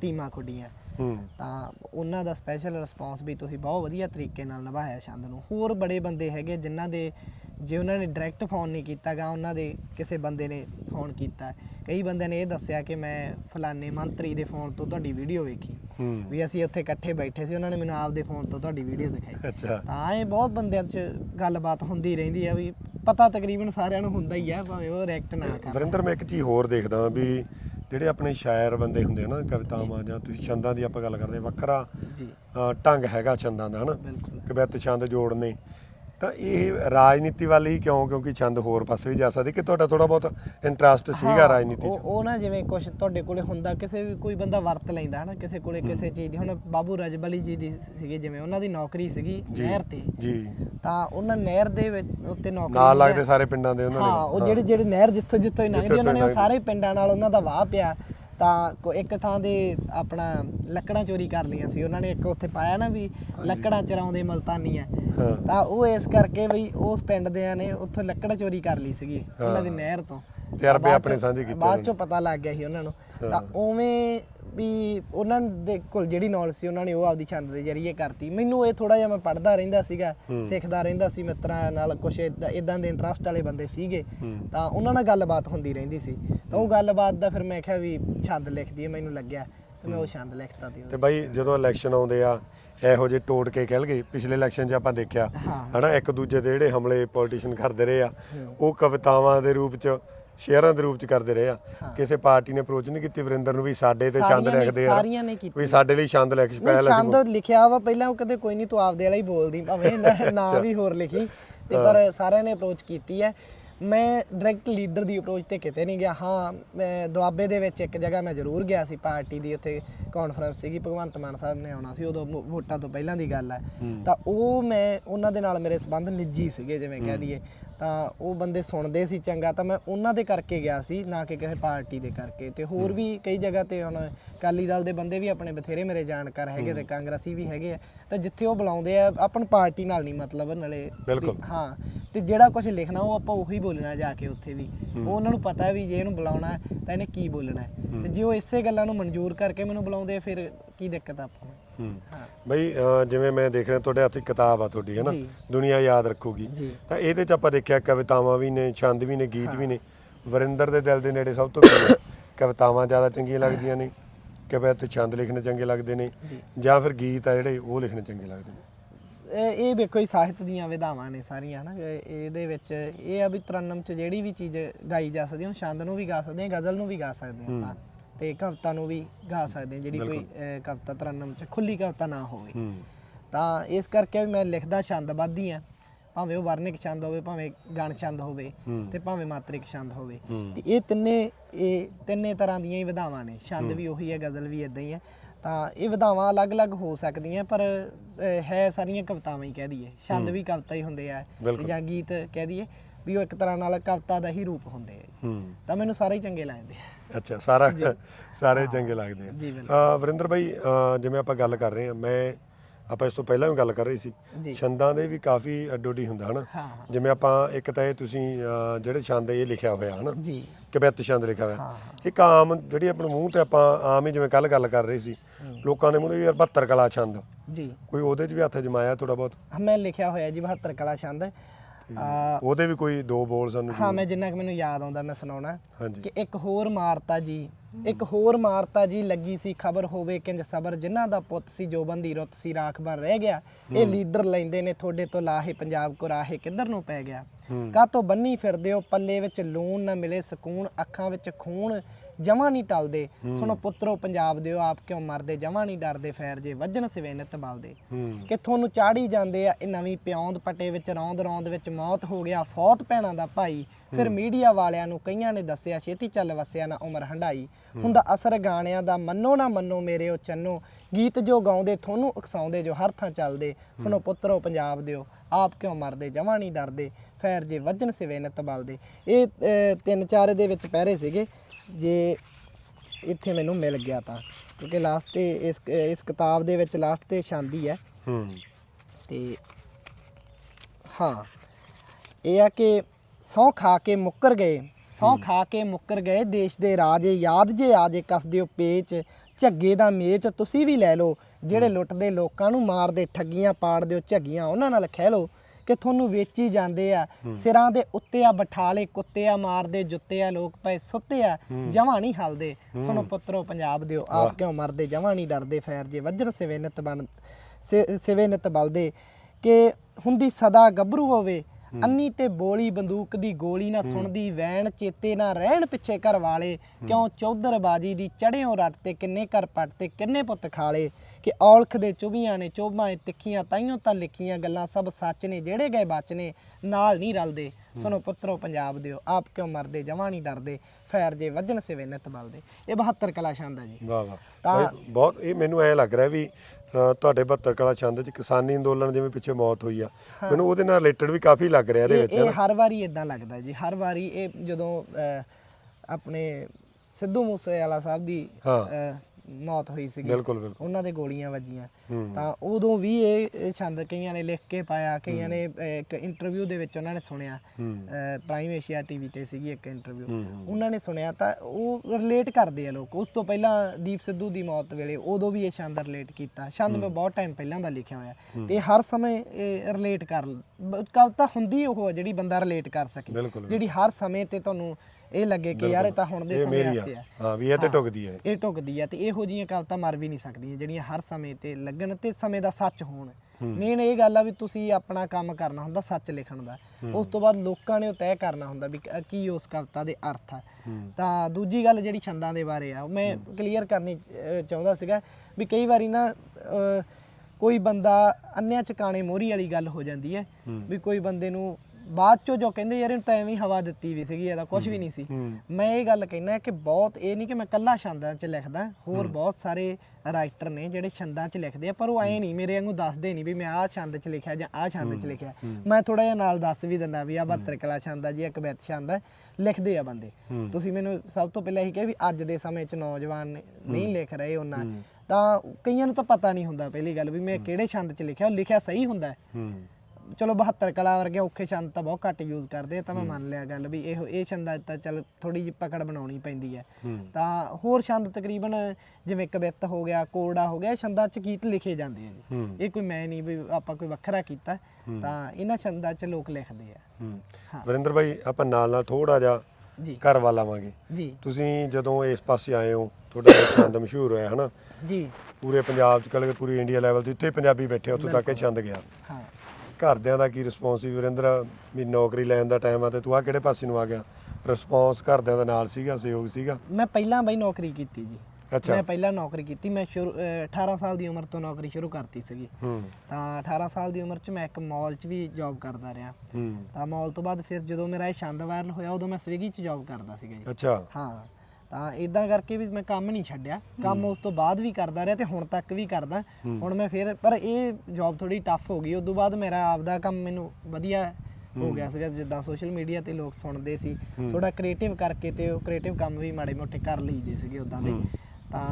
ਟੀਮਾਂ ਖੁੱਡੀਆਂ। ਹੂੰ। ਤਾਂ ਉਹਨਾਂ ਦਾ ਸਪੈਸ਼ਲ ਰਿਸਪੌਂਸ ਵੀ ਤੁਸੀਂ ਬਹੁਤ ਵਧੀਆ ਤਰੀਕੇ ਨਾਲ ਨਿਭਾਇਆ ਛੰਦ ਨੂੰ। ਹੋਰ ਬੜੇ ਬੰਦੇ ਹੈਗੇ ਜਿਨ੍ਹਾਂ ਦੇ ਜੇ ਉਹਨਾਂ ਨੇ ਡਾਇਰੈਕਟ ਫੋਨ ਨਹੀਂ ਕੀਤਾਗਾ ਉਹਨਾਂ ਦੇ ਕਿਸੇ ਬੰਦੇ ਨੇ ਫੋਨ ਕੀਤਾ। ਕਈ ਬੰਦਿਆਂ ਨੇ ਇਹ ਦੱਸਿਆ ਕਿ ਮੈਂ ਫਲਾਣੇ ਮੰਤਰੀ ਦੇ ਫੋਨ ਤੋਂ ਤੁਹਾਡੀ ਵੀਡੀਓ ਵੇਖੀ। ਵੀ ਅਸੀਂ ਉੱਥੇ ਇਕੱਠੇ ਬੈਠੇ ਸੀ ਉਹਨਾਂ ਨੇ ਮੈਨੂੰ ਆਪਦੇ ਫੋਨ ਤੋਂ ਤੁਹਾਡੀ ਵੀਡੀਓ ਦਿਖਾਈ। ਅੱਛਾ। ਤਾਂ ਇਹ ਬਹੁਤ ਬੰਦਿਆਂ 'ਚ ਗੱਲਬਾਤ ਹੁੰਦੀ ਰਹਿੰਦੀ ਆ ਵੀ ਪਤਾ ਤਕਰੀਬਨ ਸਾਰਿਆਂ ਨੂੰ ਹੁੰਦਾ ਹੀ ਆ ਭਾਵੇਂ ਉਹ ਰਿਐਕਟ ਨਾ ਕਰਨ। ਵਰਿੰਦਰ ਮੈਂ ਇੱਕ ਚੀਜ਼ ਹੋਰ ਦੇਖਦਾ ਵੀ ਜਿਹੜੇ ਆਪਣੇ ਸ਼ਾਇਰ ਬੰਦੇ ਹੁੰਦੇ ਆ ਨਾ ਕਵਿਤਾਵਾਂ ਜਾਂ ਤੁਸੀਂ ਛੰਦਾਂ ਦੀ ਆਪਾਂ ਗੱਲ ਕਰਦੇ ਹਾਂ, ਵੱਖਰਾ ਜੀ। ਢੰਗ ਹੈਗਾ ਛੰਦਾਂ ਦਾ ਹਨਾ? ਬਿਲਕੁਲ। ਕਵਿਤ ਛੰਦ ਜੋੜਨੇ। ਤਾਂ ਇਹ ਰਾਜਨੀਤੀ ਵੱਲ ਹੀ ਕਿਉਂ? ਕਿਉਂਕਿ ਛੰਦ ਹੋਰ ਪਾਸੇ ਵੀ ਜਾ ਸਕਦੀ ਕਿ ਤੁਹਾਡਾ ਥੋੜਾ ਬਹੁਤ ਇੰਟਰਸਟ ਸੀਗਾ ਹਾਂ, ਰਾਜਨੀਤੀ ਉਹ 'ਚ? ਉਹ ਨਾ ਜਿਵੇਂ ਕੁਝ ਤੁਹਾਡੇ ਕੋਲੇ ਹੁੰਦਾ ਕਿਸੇ ਵੀ ਕੋਈ ਬੰਦਾ ਵਰਤ ਲੈਂਦਾ ਹਨਾ ਕਿਸੇ ਕੋਲੇ ਕਿਸੇ ਚੀਜ਼ ਦੀ। ਹੁਣ ਬਾਬੂ ਰਜਬਲੀ ਜੀ ਦੀ ਸੀਗੇ ਜਿਵੇਂ ਉਹਨਾਂ ਦੀ ਨੌਕਰੀ ਸੀਗੀ ਜੀ ਨਹਿਰ ਤੇ। ਜੀ। ਤਾਂ ਉਹਨਾਂ ਨਹਿਰ ਦੇ ਵਿੱਚ ਉੱਤੇ ਨੌਕਰੀ ਨਾਲ। ਲੱਗਦੇ ਸਾਰੇ ਪਿੰਡਾਂ ਦੇ ਉਹਨਾਂ ਨੇ ਹਾਂ ਉਹ ਜਿਹੜੇ ਜਿਹੜੇ ਨਹਿਰ ਜਿੱਥੋਂ ਜਿੱਥੋਂ ਹੀ ਲੰਘਦੀ ਜਿੱਥੋਂ ਉਹਨਾਂ ਨੇ ਉਹ। ਸਾਰੇ ਪਿੰਡਾਂ ਨਾਲ ਉਹਨਾਂ ਦਾ ਵਾਹ ਪਿਆ। ਤਾਂ ਕੋ- ਇੱਕ ਥਾਂ ਦੇ ਆਪਣਾ ਲੱਕੜਾਂ ਚੋਰੀ ਕਰ ਲਈਆਂ ਸੀ। ਉਹਨਾਂ ਨੇ ਇੱਕ ਉੱਥੇ ਪਾਇਆ ਨਾ ਵੀ ਲੱਕੜਾਂ ਚਰਾਉਂਦੇ ਮਲਤਾਨੀਆਂ। ਹਾਂ। ਤਾਂ ਉਹ ਇਸ ਕਰਕੇ ਬਈ ਉਸ ਪਿੰਡ ਦਿਆਂ ਨੇ ਉੱਥੋਂ ਲੱਕੜ ਚੋਰੀ ਕਰ ਲਈ ਸੀਗੀ ਉਹਨਾਂ ਦੀ ਨਹਿਰ ਤੋਂ। ਬਾਅਦ ਆਪਣੇ ਸਾਂਝੇ ਕੀਤੇ ਬਾਅਦ ਚੋਂ ਪਤਾ ਲੱਗ ਗਿਆ ਸੀ ਉਹਨਾਂ ਨੂੰ। ਤਾਂ। ਉਵੇਂ ਵੀ ਉਹਨਾਂ ਦੇ ਕੋਲ ਜਿਹੜੀ ਨੌਲੇਜ ਸੀ ਉਹਨਾਂ ਨੇ ਉਹ ਆਪਦੀ ਛੰਦ ਦੇ ਜਰੀਏ ਕਰਤੀ। ਮੈਨੂੰ ਇਹ ਥੋੜਾ ਜਿਹਾ ਮੈਂ ਪੜ੍ਹਦਾ ਰਹਿੰਦਾ ਸੀਗਾ ਸਿੱਖਦਾ ਰਹਿੰਦਾ ਸੀ ਮਿੱਤਰਾਂ ਨਾਲ ਕੁਝ ਇਦਾਂ ਦੇ ਇੰਟਰਸਟ ਵਾਲੇ ਬੰਦੇ ਸੀਗੇ। ਤਾਂ ਉਹਨਾਂ ਨਾਲ ਗੱਲਬਾਤ ਹੁੰਦੀ ਰਹਿੰਦੀ ਸੀ। ਤਾਂ ਉਹ ਗੱਲਬਾਤ ਦਾ ਫਿਰ ਮੈਂ ਕਿਹਾ ਵੀ ਛੰਦ ਲਿਖਦੀ ਹੈ ਮੈਨੂੰ ਲੱਗਿਆ। ਤੇ ਮੈਂ ਉਹ ਛੰਦ ਲਿਖਤਾ ਦੀ ਤੇ ਬਾਈ ਜਦੋਂ ਇਲੈਕਸ਼ਨ ਆਉਂਦੇ ਆ ਇਹੋ ਜਿਹੇ ਟੋਟ ਕੇ ਕਹਿ ਲਗੇ ਪਿਛਲੇ ਇਲੈਕਸ਼ਨ 'ਚ ਆਪਾਂ ਦੇਖਿਆ। ਹਨਾ ਇੱਕ ਦੂਜੇ ਤੇ ਜਿਹੜੇ ਹਮਲੇ ਪੋਲੀਟੀਸ਼ੀਅਨ ਕਰਦੇ ਰਹੇ ਆ ਉਹ ਕਵਿਤਾਵਾਂ ਦੇ ਰੂਪ 'ਚ ਸ਼ੇਅਰਾਂ ਦੇ ਰੂਪ 'ਚ ਕਰਦੇ ਰਹੇ ਆ। ਕਿਸੇ ਪਾਰਟੀ ਨੇ ਅਪਰੋਚ ਨਹੀਂ ਕੀਤੀ ਵਰਿੰਦਰ ਨੂੰ ਵੀ ਸਾਡੇ ਤੇ ਛੰਦ ਸਾਰੀਆਂ ਨੇ- ਲਿਖਦੇ ਆ। ਸਾਰੀਆਂ ਨੇ ਕੀਤੀ। ਵੀ ਸਾਡੇ ਲਈ ਛੰਦ ਲਿਖ ਨਹੀਂ ਪਹਿਲ ਛੰਦ ਲਿਖਿਆ ਵਾ ਪਹਿਲਾਂ ਉਹ ਕਦੇ ਕੋਈ ਨਹੀਂ ਤੂੰ ਆਪਦੇ ਵਾਲਾ ਹੀ ਬੋਲਦੀ ਭਾਵੇਂ ਨਾ- ਨਾ ਵੀ ਹੋਰ ਲਿਖੀ। ਤੇ ਪਰ ਸਾਰਿਆਂ ਨੇ ਅਪਰੋਚ ਕੀਤੀ ਹੈ। ਮੈਂ ਡਾਇਰੈਕਟ ਲੀਡਰ ਦੀ ਅਪਰੋਚ ਤੇ ਕਿਤੇ ਨਹੀਂ ਗਿਆ। ਹਾਂ ਮੈਂ ਦੁਆਬੇ ਦੇ ਵਿੱਚ ਇੱਕ ਜਗ੍ਹਾ ਮੈਂ ਜ਼ਰੂਰ ਗਿਆ ਸੀ ਪਾਰਟੀ ਦੀ ਉੱਥੇ ਕਾਨਫਰੰਸ ਸੀਗੀ ਭਗਵੰਤ ਮਾਨ ਸਾਹਿਬ ਨੇ ਆਉਣਾ ਸੀ ਉਦੋਂ ਵੋਟਾਂ ਤੋਂ ਪਹਿਲਾਂ ਦੀ ਗੱਲ ਹੈ। ਤਾਂ ਉਹ ਮੈਂ ਉਹਨਾਂ ਦੇ ਨਾਲ ਮੇਰੇ ਸੰਬੰਧ ਨਿੱਜੀ ਸੀਗੇ ਜਿਵੇਂ ਕਹਿ ਦਈਏ। ਤਾਂ ਉਹ ਬੰਦੇ ਸੁਣਦੇ ਸੀ ਚੰਗਾ ਤਾਂ ਮੈਂ ਉਹਨਾਂ ਦੇ ਕਰਕੇ ਗਿਆ ਸੀ ਨਾ ਕਿ ਕਿਸੇ ਪਾਰਟੀ ਦੇ ਕਰਕੇ। ਤੇ ਹੋਰ ਵੀ ਕਈ ਜਗ੍ਹਾ ਤੇ ਹੁਣ ਅਕਾਲੀ ਦਲ ਦੇ ਬੰਦੇ ਵੀ ਆਪਣੇ ਬਥੇਰੇ ਮੇਰੇ ਜਾਣਕਾਰ ਹੈਗੇ ਤੇ ਕਾਂਗਰਸੀ ਵੀ ਹੈਗੇ ਆ। ਤਾਂ ਜਿੱਥੇ ਉਹ ਬੁਲਾਉਂਦੇ ਆ ਆਪਣ ਪਾਰਟੀ ਨਾਲ ਨਹੀਂ ਮਤਲਬ ਨਾਲੇ ਬਿਲਕੁਲ। ਹਾਂ ਤੇ ਜਿਹੜਾ ਕੁਝ ਲਿਖਣਾ ਉਹ ਆਪਾਂ ਉਹੀ ਬੋਲਣਾ ਜਾ ਕੇ ਉੱਥੇ ਵੀ। ਉਹ ਉਹਨਾਂ ਨੂੰ ਪਤਾ ਵੀ ਜੇ ਇਹਨੂੰ ਬੁਲਾਉਣਾ ਤਾਂ ਇਹਨੇ ਕੀ ਬੋਲਣਾ ਹੈ। ਤੇ ਜੇ ਉਹ ਇਸੇ ਗੱਲਾਂ ਨੂੰ ਮਨਜ਼ੂਰ ਕਰਕੇ ਮੈਨੂੰ ਬੁਲਾਉਂਦੇ ਆ ਫਿਰ ਕੀ ਦਿੱਕਤ ਆ ਆਪਾਂ ਨੂੰ? ਹੂੰ। ਬਈ ਅਹ ਜਿਵੇਂ ਮੈਂ ਦੇਖ ਰਿਹਾ ਤੁਹਾਡੇ ਹੱਥ ਇੱਕ ਕਿਤਾਬ ਆ ਤੁਹਾਡੀ ਹੈ ਨਾ? ਜੀ। ਦੁਨੀਆ ਯਾਦ ਰੱਖੂਗੀ। ਜੀ। ਤਾਂ ਇਹਦੇ 'ਚ ਆਪਾਂ ਦੇਖਿਆ ਕਵਿਤਾਵਾਂ ਵੀ ਨੇ ਛੰਦ ਵੀ ਨੇ ਗੀਤ ਵੀ ਨੇ। ਵਰਿੰਦਰ ਦੇ ਦਿਲ ਦੇ ਨੇੜੇ ਸਭ ਤੋਂ ਪਹਿਲਾਂ ਕਵਿਤਾਵਾਂ ਜ਼ਿਆਦਾ ਚੰਗੀਆਂ ਲੱਗਦੀਆਂ ਨੇ। ਕਵਿਤ ਛੰਦ ਲਿਖਣੇ ਚੰਗੇ ਲੱਗਦੇ ਨੇ। ਜਾਂ ਫਿਰ ਗੀਤ ਆ ਜਿਹੜੇ ਉਹ ਲਿਖਣੇ ਚੰਗੇ ਲੱਗਦੇ ਨੇ। ਇਹ ਇਹ ਵੇਖੋ ਹੀ ਸਾਹਿਤ ਦੀਆਂ ਵਿਧਾਵਾਂ ਨੇ ਸਾਰੀਆਂ ਹਨਾ। ਇਹ- ਇਹਦੇ ਵਿੱਚ ਇਹ ਆ ਵੀ ਤਰਨਮ ਚ ਜਿਹੜੀ ਵੀ ਚੀਜ਼ ਗਾਈ ਜਾ ਸਕਦੀ ਹੁਣ ਛੰਦ ਨੂੰ ਵੀ ਗਾ ਸਕਦੇ ਹਾਂ ਗਜ਼ਲ ਨੂੰ ਵੀ ਗਾ ਸਕਦੇ ਹਾਂ। ਆਪਾਂ। ਤੇ ਕਵਿਤਾ ਨੂੰ ਵੀ ਗਾ ਸਕਦੇ ਹਾਂ ਜਿਹੜੀ ਕੋਈ ਅਹ, ਕਵਿਤਾ ਤਰਨਮ ਚ ਖੁੱਲੀ ਕਵਿਤਾ ਨਾ ਹੋਵੇ। ਹੂੰ। ਤਾਂ ਇਸ ਕਰਕੇ ਵੀ ਮੈਂ ਲਿਖਦਾ ਛੰਦਬੱਧ ਹੀ ਆ। ਭਾਵੇਂ ਉਹ ਵਰਨਿਕ ਛੰਦ ਹੋਵੇ ਭਾਵੇਂ ਗਣ ਛੰਦ ਹੋਵੇ ਹੂੰ। ਤੇ ਭਾਵੇਂ ਮਾਤਰਿਕ ਛੰਦ ਹੋਵੇ। ਹੂੰ। ਤੇ ਇਹ ਤਿੰਨੇ ਇਹ ਤਿੰਨੇ ਤਰ੍ਹਾਂ ਦੀਆਂ ਹੀ ਵਿਧਾਵਾਂ ਨੇ। ਛੰਦ ਵੀ ਉਹੀ ਹੈ ਗਜ਼ਲ ਵੀ ਇਦਾਂ ਹੀ ਹੈ ਤਾਂ ਇਹ ਵਿਧਾਵਾਂ ਅਲੱਗ-ਅਲੱਗ ਹੋ ਸਕਦੀਆਂ ਪਰ ਅਹ, ਹੈ ਸਾਰੀਆਂ ਕਵਿਤਾਵਾਂ ਹੀ ਕਹਿ ਦਈਏ। ਛੰਦ ਵੀ ਕਵਿਤਾ ਹੀ ਹੁੰਦੇ ਆ ਬਿਲਕੁਲ। ਜਾਂ ਗੀਤ ਕਹਿ ਦਈਏ ਵੀ ਉਹ ਇੱਕ ਤਰ੍ਹਾਂ ਨਾਲ ਕਵਿਤਾ ਦਾ ਹੀ ਰੂਪ ਹੁੰਦੇ ਆ। ਹੂੰ। ਤਾਂ ਮੈਨੂੰ ਸਾਰੇ ਹੀ ਚੰਗੇ ਲੱਗਦੇ ਆ। ਅੱਛਾ ਸਾਰਾ ਸਾਰੇ ਚੰਗੇ ਲੱਗਦੇ ਆ। ਜੀ, ਬਿਲਕੁਲ। ਅ, ਵਰਿੰਦਰ ਭਾਈ ਅ, ਜਿਵੇਂ ਆਪਾਂ ਗੱਲ ਕਰ ਰਹੇ ਆ ਮੈਂ ਆਪਾਂ ਇਸ ਤੋਂ ਪਹਿਲਾਂ ਵੀ ਗੱਲ ਕਰ ਰਹੇ ਸੀ। ਛੰਦਾਂ ਦੇ ਵੀ ਕਾਫੀ ਅੱਡੋਡੀ ਹੁੰਦਾ ਹਨਾ। ਜਿਵੇਂ ਆਪਾਂ ਇੱਕ ਤਾਂ ਇਹ ਤੁਸੀਂ ਜਿਹੜੇ ਛੰਦ ਇਹ ਲਿਖਿਆ ਹੋਇਆ ਹਨਾ। ਜੀ। ਕਵਿਤ ਛੰਦ ਲਿਖਿਆ ਹੋਇਆ। ਇੱਕ ਆਮ ਜਿਹੜੀ ਆਪਣੇ ਮੂੰਹ ਤੇ ਆਪਾਂ ਆਮ ਹੀ ਜਿਵੇਂ ਕੱਲ ਗੱਲ ਕਰ ਰਹੇ ਸੀ ਲੋਕਾਂ ਦੇ ਮੂੰਹ ਤੇ ਵੀ ਯਾਰ 72 ਕਲਾ ਛੰਦ। ਜੀ। ਕੋਈ ਉਹਦੇ 'ਚ ਵੀ ਹੱਥ ਜਮਾਇਆ ਥੋੜਾ ਬਹੁਤ? ਮੈਂ ਲਿਖਿਆ ਹੋਇਆ ਜੀ 72 ਕਲਾ ਛੰਦ। ਉਹਦੇ ਵੀ ਕੋਈ ਦੋ ਬੋਲ ਸਾਨੂੰ ਹਾਂ ਮੈਂ ਜਿੰਨਾ ਕਿ ਮੈਨੂੰ ਯਾਦ ਆਉਂਦਾ ਮੈਂ ਸੁਣਾਉਣਾ। ਕਿ ਇੱਕ ਹੋਰ ਮਾਰਤਾ ਜੀ। ਇੱਕ ਹੋਰ ਮਾਰਤਾ ਜੀ ਲੱਗੀ ਸੀ ਖਬਰ ਹੋਵੇ ਕਿੰਜ ਸਬਰ ਜਿਨ੍ਹਾਂ ਦਾ ਪੁੱਤ ਸੀ ਜੋ ਬੰਦੀ ਰੁੱਤ ਸੀ ਰਾਖਬਰ ਰਹਿ ਗਿਆ। ਇਹ ਲੀਡਰ ਲੈਂਦੇ ਨੇ ਤੁਹਾਡੇ ਤੋਂ ਲਾਹੇ ਪੰਜਾਬ ਕੋ ਰਾਹੇ ਕਿੱਧਰ ਨੂੰ ਪੈ ਗਿਆ? ਕਾਤੋਂ ਬੰਨੀ ਫਿਰਦੇ ਹੋ? ਪੱਲੇ ਵਿੱਚ ਲੂਣ ਨਾ ਮਿਲੇ ਸਕੂਨ ਅੱਖਾਂ ਵਿੱਚ ਖੂਨ ਜਮਾ ਨਹੀਂ ਟਲਦੇ। ਸੁਣੋ ਪੁੱਤਰੋ ਪੰਜਾਬ ਦਿਓ ਆਪ ਕਿਉਂ ਮਰਦੇ? ਜਮਾ ਨਹੀਂ ਡਰਦੇ ਫੈਰ ਜੇ ਵੱਜਣ ਸਿਵੇ ਨਿਤ ਬਲਦੇ। ਕਿ ਤੁਹਾਨੂੰ ਚਾੜੀ ਜਾਂਦੇ ਆ ਇਹ ਨਵੀਂ ਪਿਆਉਂਦ ਪੱਟੇ ਵਿੱਚ ਰੌਂਦ ਰੌਂਦ ਵਿੱਚ ਮੌਤ ਹੋ ਗਿਆ ਫੌਤ ਭੈਣਾਂ ਦਾ ਭਾਈ। ਫਿਰ ਮੀਡੀਆ ਵਾਲਿਆਂ ਨੂੰ ਕਈਆਂ ਨੇ ਦੱਸਿਆ ਛੇਤੀ ਚੱਲ ਵਸਿਆ ਨਾ ਉਮਰ ਹੰਡਾਈ ਹੁੰਦਾ ਅਸਰ ਗਾਣਿਆਂ ਦਾ ਮੰਨੋ ਨਾ ਮੰਨੋ ਮੇਰੇ ਉਹ ਚੰਨੋ। ਗੀਤ ਜੋ ਗਾਉਂਦੇ ਤੁਹਾਨੂੰ ਉਕਸਾਉਂਦੇ ਜੋ ਹਰ ਥਾਂ ਚੱਲਦੇ। ਸੁਣੋ ਪੁੱਤਰੋ ਪੰਜਾਬ ਦਿਓ ਆਪ ਕਿਉਂ ਮਰਦੇ? ਜਮਾਂ ਨਹੀਂ ਡਰਦੇ ਫੈਰ ਜੇ ਵੱਜਣ ਸਿਵੇ ਨਿਤ ਬਲਦੇ। ਇਹ ਤਿੰਨ ਚਾਰ ਦੇ ਵਿੱਚ ਪਹਿਰੇ ਸੀਗੇ। ਜੇ ਇੱਥੇ ਮੈਨੂੰ ਮਿਲ ਗਿਆ ਤਾਂ ਕਿਉਂਕਿ ਲਾਸਟ ਤੇ ਇਸ ਇਸ ਕਿਤਾਬ ਦੇ ਵਿੱਚ ਲਾਸਟ ਤੇ ਸ਼ਾਂਦੀ ਹੈ। ਹੂੰ। ਤੇ ਹਾਂ ਇਹ ਆ ਕਿ ਸੌ ਖਾ ਕੇ ਮੁੱਕਰ ਗਏ ਸੌ ਖਾ ਕੇ ਮੁੱਕਰ ਗਏ ਦੇਸ਼ ਦੇ ਰਾਜੇ ਯਾਦ ਜੇ ਆਜੇ ਕੱਸ ਦਿਓ ਪੇਚ ਝੱਗੇ ਦਾ ਮੇਚ ਤੁਸੀਂ ਵੀ ਲੈ ਲਓ ਜਿਹੜੇ ਲੁੱਟਦੇ ਲੋਕਾਂ ਨੂੰ ਮਾਰਦੇ ਠੱਗੀਆਂ ਪਾੜ ਦਿਓ ਝੱਗੀਆਂ ਉਹਨਾਂ ਨਾਲ ਖਹਿ ਲਓ। ਕਿ ਤੁਹਾਨੂੰ ਵੇਚੀ ਜਾਂਦੇ ਆ। ਸਿਰਾਂ ਦੇ ਉੱਤੇ ਆ ਬਠਾਲੇ ਕੁੱਤੇ ਆ ਮਾਰਦੇ ਜੁੱਤੇ ਆ ਲੋਕ ਪਏ ਸੁੱਤੇ ਆ ਜਮਾਂ ਨਹੀਂ ਹਲਦੇ। ਸੁਣੋ ਪੁੱਤਰੋ ਪੰਜਾਬ ਦਿਓ ਆਪ ਕਿਉਂ ਮਰਦੇ? ਜਮਾਂ ਨਹੀਂ ਡਰਦੇ ਫੈਰ ਜੇ। ਵੱਜਣ ਸਿਵੇ ਨਿਤ ਬਣ ਸਿਵੇ ਨਿਤ ਬਲਦੇ। ਕਿ ਹੁੰਦੀ ਸਦਾ ਗੱਭਰੂ ਹੋਵੇ ਅੰਨੀ ਤੇ ਬੋਲੀ ਬੰਦੂਕ ਦੀ ਗੋਲੀ ਨਾ ਸੁਣਦੀ ਵੈਣ ਚੇਤੇ ਨਾ ਰਹਿਣ ਪਿੱਛੇ ਘਰ ਵਾਲੇ ਕਿਉਂ ਚੌਧਰ ਬਾਜੀ ਦੀ ਚੜਿਓ ਰੱਟ ਤੇ ਕਿੰਨੇ ਘਰ ਪੱਟ ਤੇ ਕਿੰਨੇ ਪੁੱਤ ਖਾਲੇ? ਕਿ ਔਲਖ ਦੇ ਚੁਬੀਆਂ ਨੇ ਚੋਬਾਂ ਤਿੱਖੀਆਂ ਤਾਈਓ ਤਾਂ ਲਿਖੀਆਂ ਗੱਲਾਂ ਸਭ ਸੱਚ ਨੇ ਜਿਹੜੇ ਗਏ ਬਚ ਨੇ ਨਾਲ ਨਹੀਂ ਰਲਦੇ। ਸੁਣੋ ਪੁੱਤਰੋ ਪੰਜਾਬ ਦਿਓ ਆਪ ਕਿਉਂ ਮਰਦੇ ਜਵਾਂ ਨਹੀਂ ਡਰਦੇ ਫੈਰ ਜੇ ਵੱਜਣ ਸਿਵੇ ਨਿਤ ਬਲਦੇ। ਇਹ 72 ਕਲਾ ਛੰਦ ਹੈ ਜੀ। ਵਾਹ ਵਾਹ। ਬਹੁਤ ਇਹ ਮੈਨੂੰ ਐ ਲੱਗ ਰਿਹਾ ਵੀ ਤੁਹਾਡੇ 72 ਕਲਾ ਛੰਦ ਚ ਕਿਸਾਨੀ ਅੰਦੋਲਨ ਜਿਵੇਂ ਪਿੱਛੇ ਮੌਤ ਹੋਈ ਆ ਮੈਨੂੰ ਉਹਦੇ ਨਾਲ ਰਿਲੇਟਡ ਵੀ ਕਾਫੀ ਲੱਗ ਰਿਹਾ ਇਹਦੇ ਇਹ ਵਿੱਚ ਇਹ ਹਰ ਵਾਰੀ ਇਦਾਂ ਲੱਗਦਾ ਜੀ ਹਰ ਵਾਰੀ ਇਹ ਜਦੋਂ ਆਪਣੇ ਸਿੱਧੂ ਮੂਸੇ ਵਾਲਾ ਸਾਹਿਬ ਦੀ ਮੌਤ ਹੋਈ ਸੀਗੀ। ਬਿਲਕੁਲ ਬਿਲਕੁਲ। ਉਹਨਾਂ ਦੇ ਗੋਲੀਆਂ ਵੱਜੀਆਂ। ਤਾਂ ਉਦੋਂ ਵੀ ਇਹ ਇਹ ਛੰਦ ਕਈਆਂ ਨੇ ਲਿਖ ਕੇ ਪਾਇਆ ਕਈਆਂ ਨੇ ਅਹ, ਇੱਕ ਇੰਟਰਵਿਊ ਦੇ ਵਿੱਚ ਉਹਨਾਂ ਨੇ ਸੁਣਿਆ। ਪ੍ਰਾਈਮ ਏਸ਼ੀਆ ਟੀਵੀ ਤੇ ਸੀਗੀ ਇੱਕ ਇੰਟਰਵਿਊ। ਉਹਨਾਂ ਨੇ ਸੁਣਿਆ ਤਾਂ ਉਹ ਰਿਲੇਟ ਕਰਦੇ ਆ ਲੋਕ। ਉਸ ਤੋਂ ਪਹਿਲਾਂ ਦੀਪ ਸਿੱਧੂ ਦੀ ਮੌਤ ਵੇਲੇ ਉਦੋਂ ਵੀ ਇਹ ਛੰਦ ਰਿਲੇਟ ਕੀਤਾ। ਛੰਦ ਮੈਂ ਬਹੁਤ ਟਾਈਮ ਪਹਿਲਾਂ ਦਾ ਲਿਖਿਆ ਹੋਇਆ। ਤੇ ਹਰ ਸਮੇਂ ਰਿਲੇਟ ਕਰ ਬ- ਕਵਿਤਾ ਹੁੰਦੀ ਉਹ ਆ ਜਿਹੜੀ ਬੰਦਾ ਰਿਲੇਟ ਕਰ ਸਕੇ। ਬਿਲਕੁਲ। ਜਿਹੜੀ ਹਰ ਸਮੇਂ ਤੇ ਤੁਹਾਨੂੰ ਇਹ ਲੱਗੇ ਕਿ ਯਾਰ ਇਹ ਤਾਂ ਹੁਣ ਦੇ ਇਹ ਸਮੇਂ ਮੇਰੀ ਵਾਸਤੇ ਆ। ਹਾਂ ਵੀ ਇਹ ਤੇ ਢੁਕਦੀ ਹੈ ਇਹ ਢੁਕਦੀ ਆ ਤੇ ਇਹੋ ਜੀਆਂ ਕਵਿਤਾ ਮਰ ਵੀ ਨਹੀਂ ਸਕਦੀਆਂ ਜਿਹੜੀਆਂ ਹਰ ਸਮੇਂ ਤੇ ਲੱਗਣ ਤੇ ਸਮੇਂ ਦਾ ਸੱਚ ਹੋਣ। ਮੇਨ ਇਹ ਗੱਲ ਆ ਵੀ ਤੁਸੀਂ ਆਪਣਾ ਕੰਮ ਕਰਨਾ ਹੁੰਦਾ ਸੱਚ ਲਿਖਣ ਦਾ। ਉਸ ਤੋਂ ਬਾਅਦ ਲੋਕਾਂ ਨੇ ਉਹ ਤੈਅ ਕਰਨਾ ਹੁੰਦਾ ਵੀ ਕ- ਕੀ ਉਸ ਕਵਿਤਾ ਦੇ ਅਰਥ ਆ। ਤਾਂ ਦੂਜੀ ਗੱਲ ਜਿਹੜੀ ਛੰਦਾਂ ਦੇ ਬਾਰੇ ਆ ਉਹ ਮੈਂ ਕਲੀਅਰ ਕਰਨੀ ਅਹ, ਚਾਹੁੰਦਾ ਸੀਗਾ ਵੀ ਕਈ ਵਾਰੀ ਨਾ ਅਹ, ਕੋਈ ਬੰਦਾ ਅੰਨਿਆਂ ਚਕਾਣੇ ਮੋਰੀ ਵਾਲੀ ਗੱਲ ਹੋ ਜਾਂਦੀ ਹੈ। ਵੀ ਕੋਈ ਬੰਦੇ ਨੂੰ ਬਾਅਦ ਚੋਂ ਜੋ ਕਹਿੰਦੇ ਯਾਰ ਇਹਨੂੰ ਤਾਂ ਐਵੇਂ ਹੀ ਹਵਾ ਦਿੱਤੀ ਵੀ ਸੀਗੀ ਇਹਦਾ ਕੁਝ ਵੀ ਨਹੀਂ ਸੀ। ਮੈਂ ਇਹ ਗੱਲ ਕਹਿਣਾ ਕਿ ਬਹੁਤ ਇਹ ਨਹੀਂ ਕਿ ਮੈਂ ਕੱਲਾ ਛੰਦਾਂ 'ਚ ਲਿਖਦਾ ਹੋਰ ਬਹੁਤ ਸਾਰੇ ਰਾਈਟਰ ਨੇ ਜਿਹੜੇ ਛੰਦਾਂ 'ਚ ਲਿਖਦੇ ਆ ਪਰ ਉਹ ਐ ਨਹੀਂ ਮੇਰੇ ਵਾਂਗੂ ਦੱਸਦੇ ਨਹੀਂ ਵੀ ਮੈਂ ਆਹ ਛੰਦ 'ਚ ਲਿਖਿਆ ਜਾਂ ਆਹ ਛੰਦ 'ਚ ਲਿਖਿਆ। ਮੈਂ ਥੋੜਾ ਜਿਹਾ ਨਾਲ ਦੱਸ ਵੀ ਦਿੰਦਾ ਵੀ ਆ 72 ਕਲਾ ਛੰਦ ਆ ਜੀ ਇੱਕ ਕਵਿਤ ਛੰਦ ਆ ਲਿਖਦੇ ਆ ਬੰਦੇ। ਤੁਸੀਂ ਮੈਨੂੰ ਸਭ ਤੋਂ ਪਹਿਲਾਂ ਇਹ ਕਿਹਾ ਵੀ ਅੱਜ ਦੇ ਸਮੇਂ 'ਚ ਨੌਜਵਾਨ ਨਹੀਂ ਲਿਖ ਰਹੇ ਉਹਨਾਂ। ਤਾਂ ਕਈਆਂ ਨੂੰ ਤਾਂ ਪਤਾ ਨਹੀਂ ਹੁੰਦਾ ਪਹਿਲੀ ਗੱਲ ਵੀ ਮੈਂ ਕਿਹੜੇ ਛੰਦ 'ਚ ਲਿਖਿਆ ਉਹ ਲਿਖਿਆ ਸਹੀ ਹੁੰਦਾ। ਚਲੋ 72 ਕਲਾ ਵਰਗੇ ਔਖੇ ਛੰਦ ਤਾਂ ਬਹੁਤ ਘੱਟ ਯੂਜ਼ ਕਰਦੇ ਆ ਤਾਂ ਮੈਂ ਮੰਨ ਲਿਆ ਗੱਲ ਵੀ ਇਹ ਇਹ ਛੰਦਾਂ 'ਚ ਤਾਂ ਚਲ ਥੋੜੀ ਜਿਹੀ ਪਕੜ ਬਣਾਉਣੀ ਪੈਂਦੀ ਹੈ। ਤਾਂ ਹੋਰ ਛੰਦ ਤਕਰੀਬਨ ਜਿਵੇਂ ਕਵਿਤ ਹੋ ਗਿਆ ਕੋੜਾ ਹੋ ਗਿਆ ਇਹ ਛੰਦਾਂ 'ਚ ਗੀਤ ਲਿਖੇ ਜਾਂਦੇ ਆ ਜੀ। ਇਹ ਕੋਈ ਮੈਂ ਨਹੀਂ ਵੀ ਆਪਾਂ ਕੋਈ ਵੱਖਰਾ ਕੀਤਾ ਤਾਂ ਇਹਨਾਂ ਛੰਦਾਂ 'ਚ ਲੋਕ ਲਿਖਦੇ ਆ। ਵਰਿੰਦਰ ਭਾਈ ਆਪਾਂ ਨਾਲ ਨਾਲ ਥੋੜਾ ਜਿਹਾ ਜੀ। ਘਰ ਵੱਲ ਆਵਾਂਗੇ। ਜੀ। ਤੁਸੀਂ ਜਦੋਂ ਇਸ ਪਾਸੇ ਆਏ ਹੋ ਤੁਹਾਡਾ ਛੰਦ ਮਸ਼ਹੂਰ ਹੋਇਆ ਹਨਾ? ਜੀ। ਪੂਰੇ ਪੰਜਾਬ ਚ ਕਲ ਕੇ ਪੂਰੀ ਇੰਡੀਆ ਲੈਵਲ ਤੇ ਇੱਥੇ ਪੰਜਾਬੀ ਬੈਠੇ ਉੱਥੋਂ ਤੱਕ ਇਹ ਛੰਦ ਗਿਆ। ਹਾਂ। ਘਰਦਿਆਂ ਦਾ ਕੀ ਰਿਸਪੌਂਸ ਸੀ? ਵਰਿੰਦਰ ਵੀ ਨੌਕਰੀ ਲੈਣ ਦਾ ਟਾਈਮ ਆ ਤੇ ਤੂੰ ਆ ਕਿਹੜੇ ਪਾਸੇ ਨੂੰ ਆ ਗਿਆ? ਰਿਸਪੌਂਸ ਘਰਦਿਆਂ ਦਾ ਨਾਲ ਸੀਗਾ ਸਹਿਯੋਗ ਸੀਗਾ? ਮੈਂ ਪਹਿਲਾਂ ਬਈ ਨੌਕਰੀ ਕੀਤੀ ਜੀ। ਅੱਛਾ। ਮੈਂ ਪਹਿਲਾਂ ਨੌਕਰੀ ਕੀਤੀ ਮੈਂ ਸ਼ੁਰੂ ਅਹ 18 ਸਾਲ ਦੀ ਉਮਰ ਤੋਂ ਨੌਕਰੀ ਸ਼ੁਰੂ ਕਰਤੀ ਸੀਗੀ। ਹੂੰ। ਤਾਂ 18 ਸਾਲ ਦੀ ਉਮਰ 'ਚ ਮੈਂ ਇੱਕ ਮਾਲ 'ਚ ਵੀ ਜੌਬ ਕਰਦਾ ਰਿਹਾ। ਹੂੰ। ਤਾਂ ਮਾਲ ਤੋਂ ਬਾਅਦ ਫਿਰ ਜਦੋਂ ਮੇਰਾ ਇਹ ਛੰਦ ਵਾਇਰਲ ਹੋਇਆ ਉਦੋਂ ਮੈਂ ਸਵਿਗੀ 'ਚ ਜੌਬ ਕਰਦਾ ਸੀਗਾ ਜੀ। ਅੱਛਾ। ਹਾਂ। ਤਾਂ ਇਦਾਂ ਕਰਕੇ ਵੀ ਮੈਂ ਕੰਮ ਨਹੀਂ ਛੱਡਿਆ। ਕੰਮ ਉਸ ਤੋਂ ਬਾਅਦ ਵੀ ਕਰਦਾ ਰਿਹਾ ਤੇ ਹੁਣ ਤੱਕ ਵੀ ਕਰਦਾ। ਹੁਣ ਮੈਂ ਫਿਰ ਪਰ ਇਹ ਜੌਬ ਥੋੜੀ ਟਫ ਹੋ ਗਈ। ਉਸ ਤੋਂ ਬਾਅਦ ਮੇਰਾ ਆਪਦਾ ਕੰਮ ਮੈਨੂੰ ਵਧੀਆ ਹੋ ਗਿਆ ਸੀਗਾ ਜਿੱਦਾਂ ਸੋਸ਼ਲ ਮੀਡੀਆ ਤੇ ਲੋਕ ਸੁਣਦੇ ਸੀ। ਥੋੜਾ ਕ੍ਰੀਏਟਿਵ ਕਰਕੇ ਤੇ ਉਹ ਕ੍ਰੀਏਟਿਵ ਕੰਮ ਵੀ ਮਾੜੇ ਮੋਟੇ ਕਰ ਲਈਦੇ ਸੀਗੇ ਉਦਾਂ ਦੇ। ਤਾਂ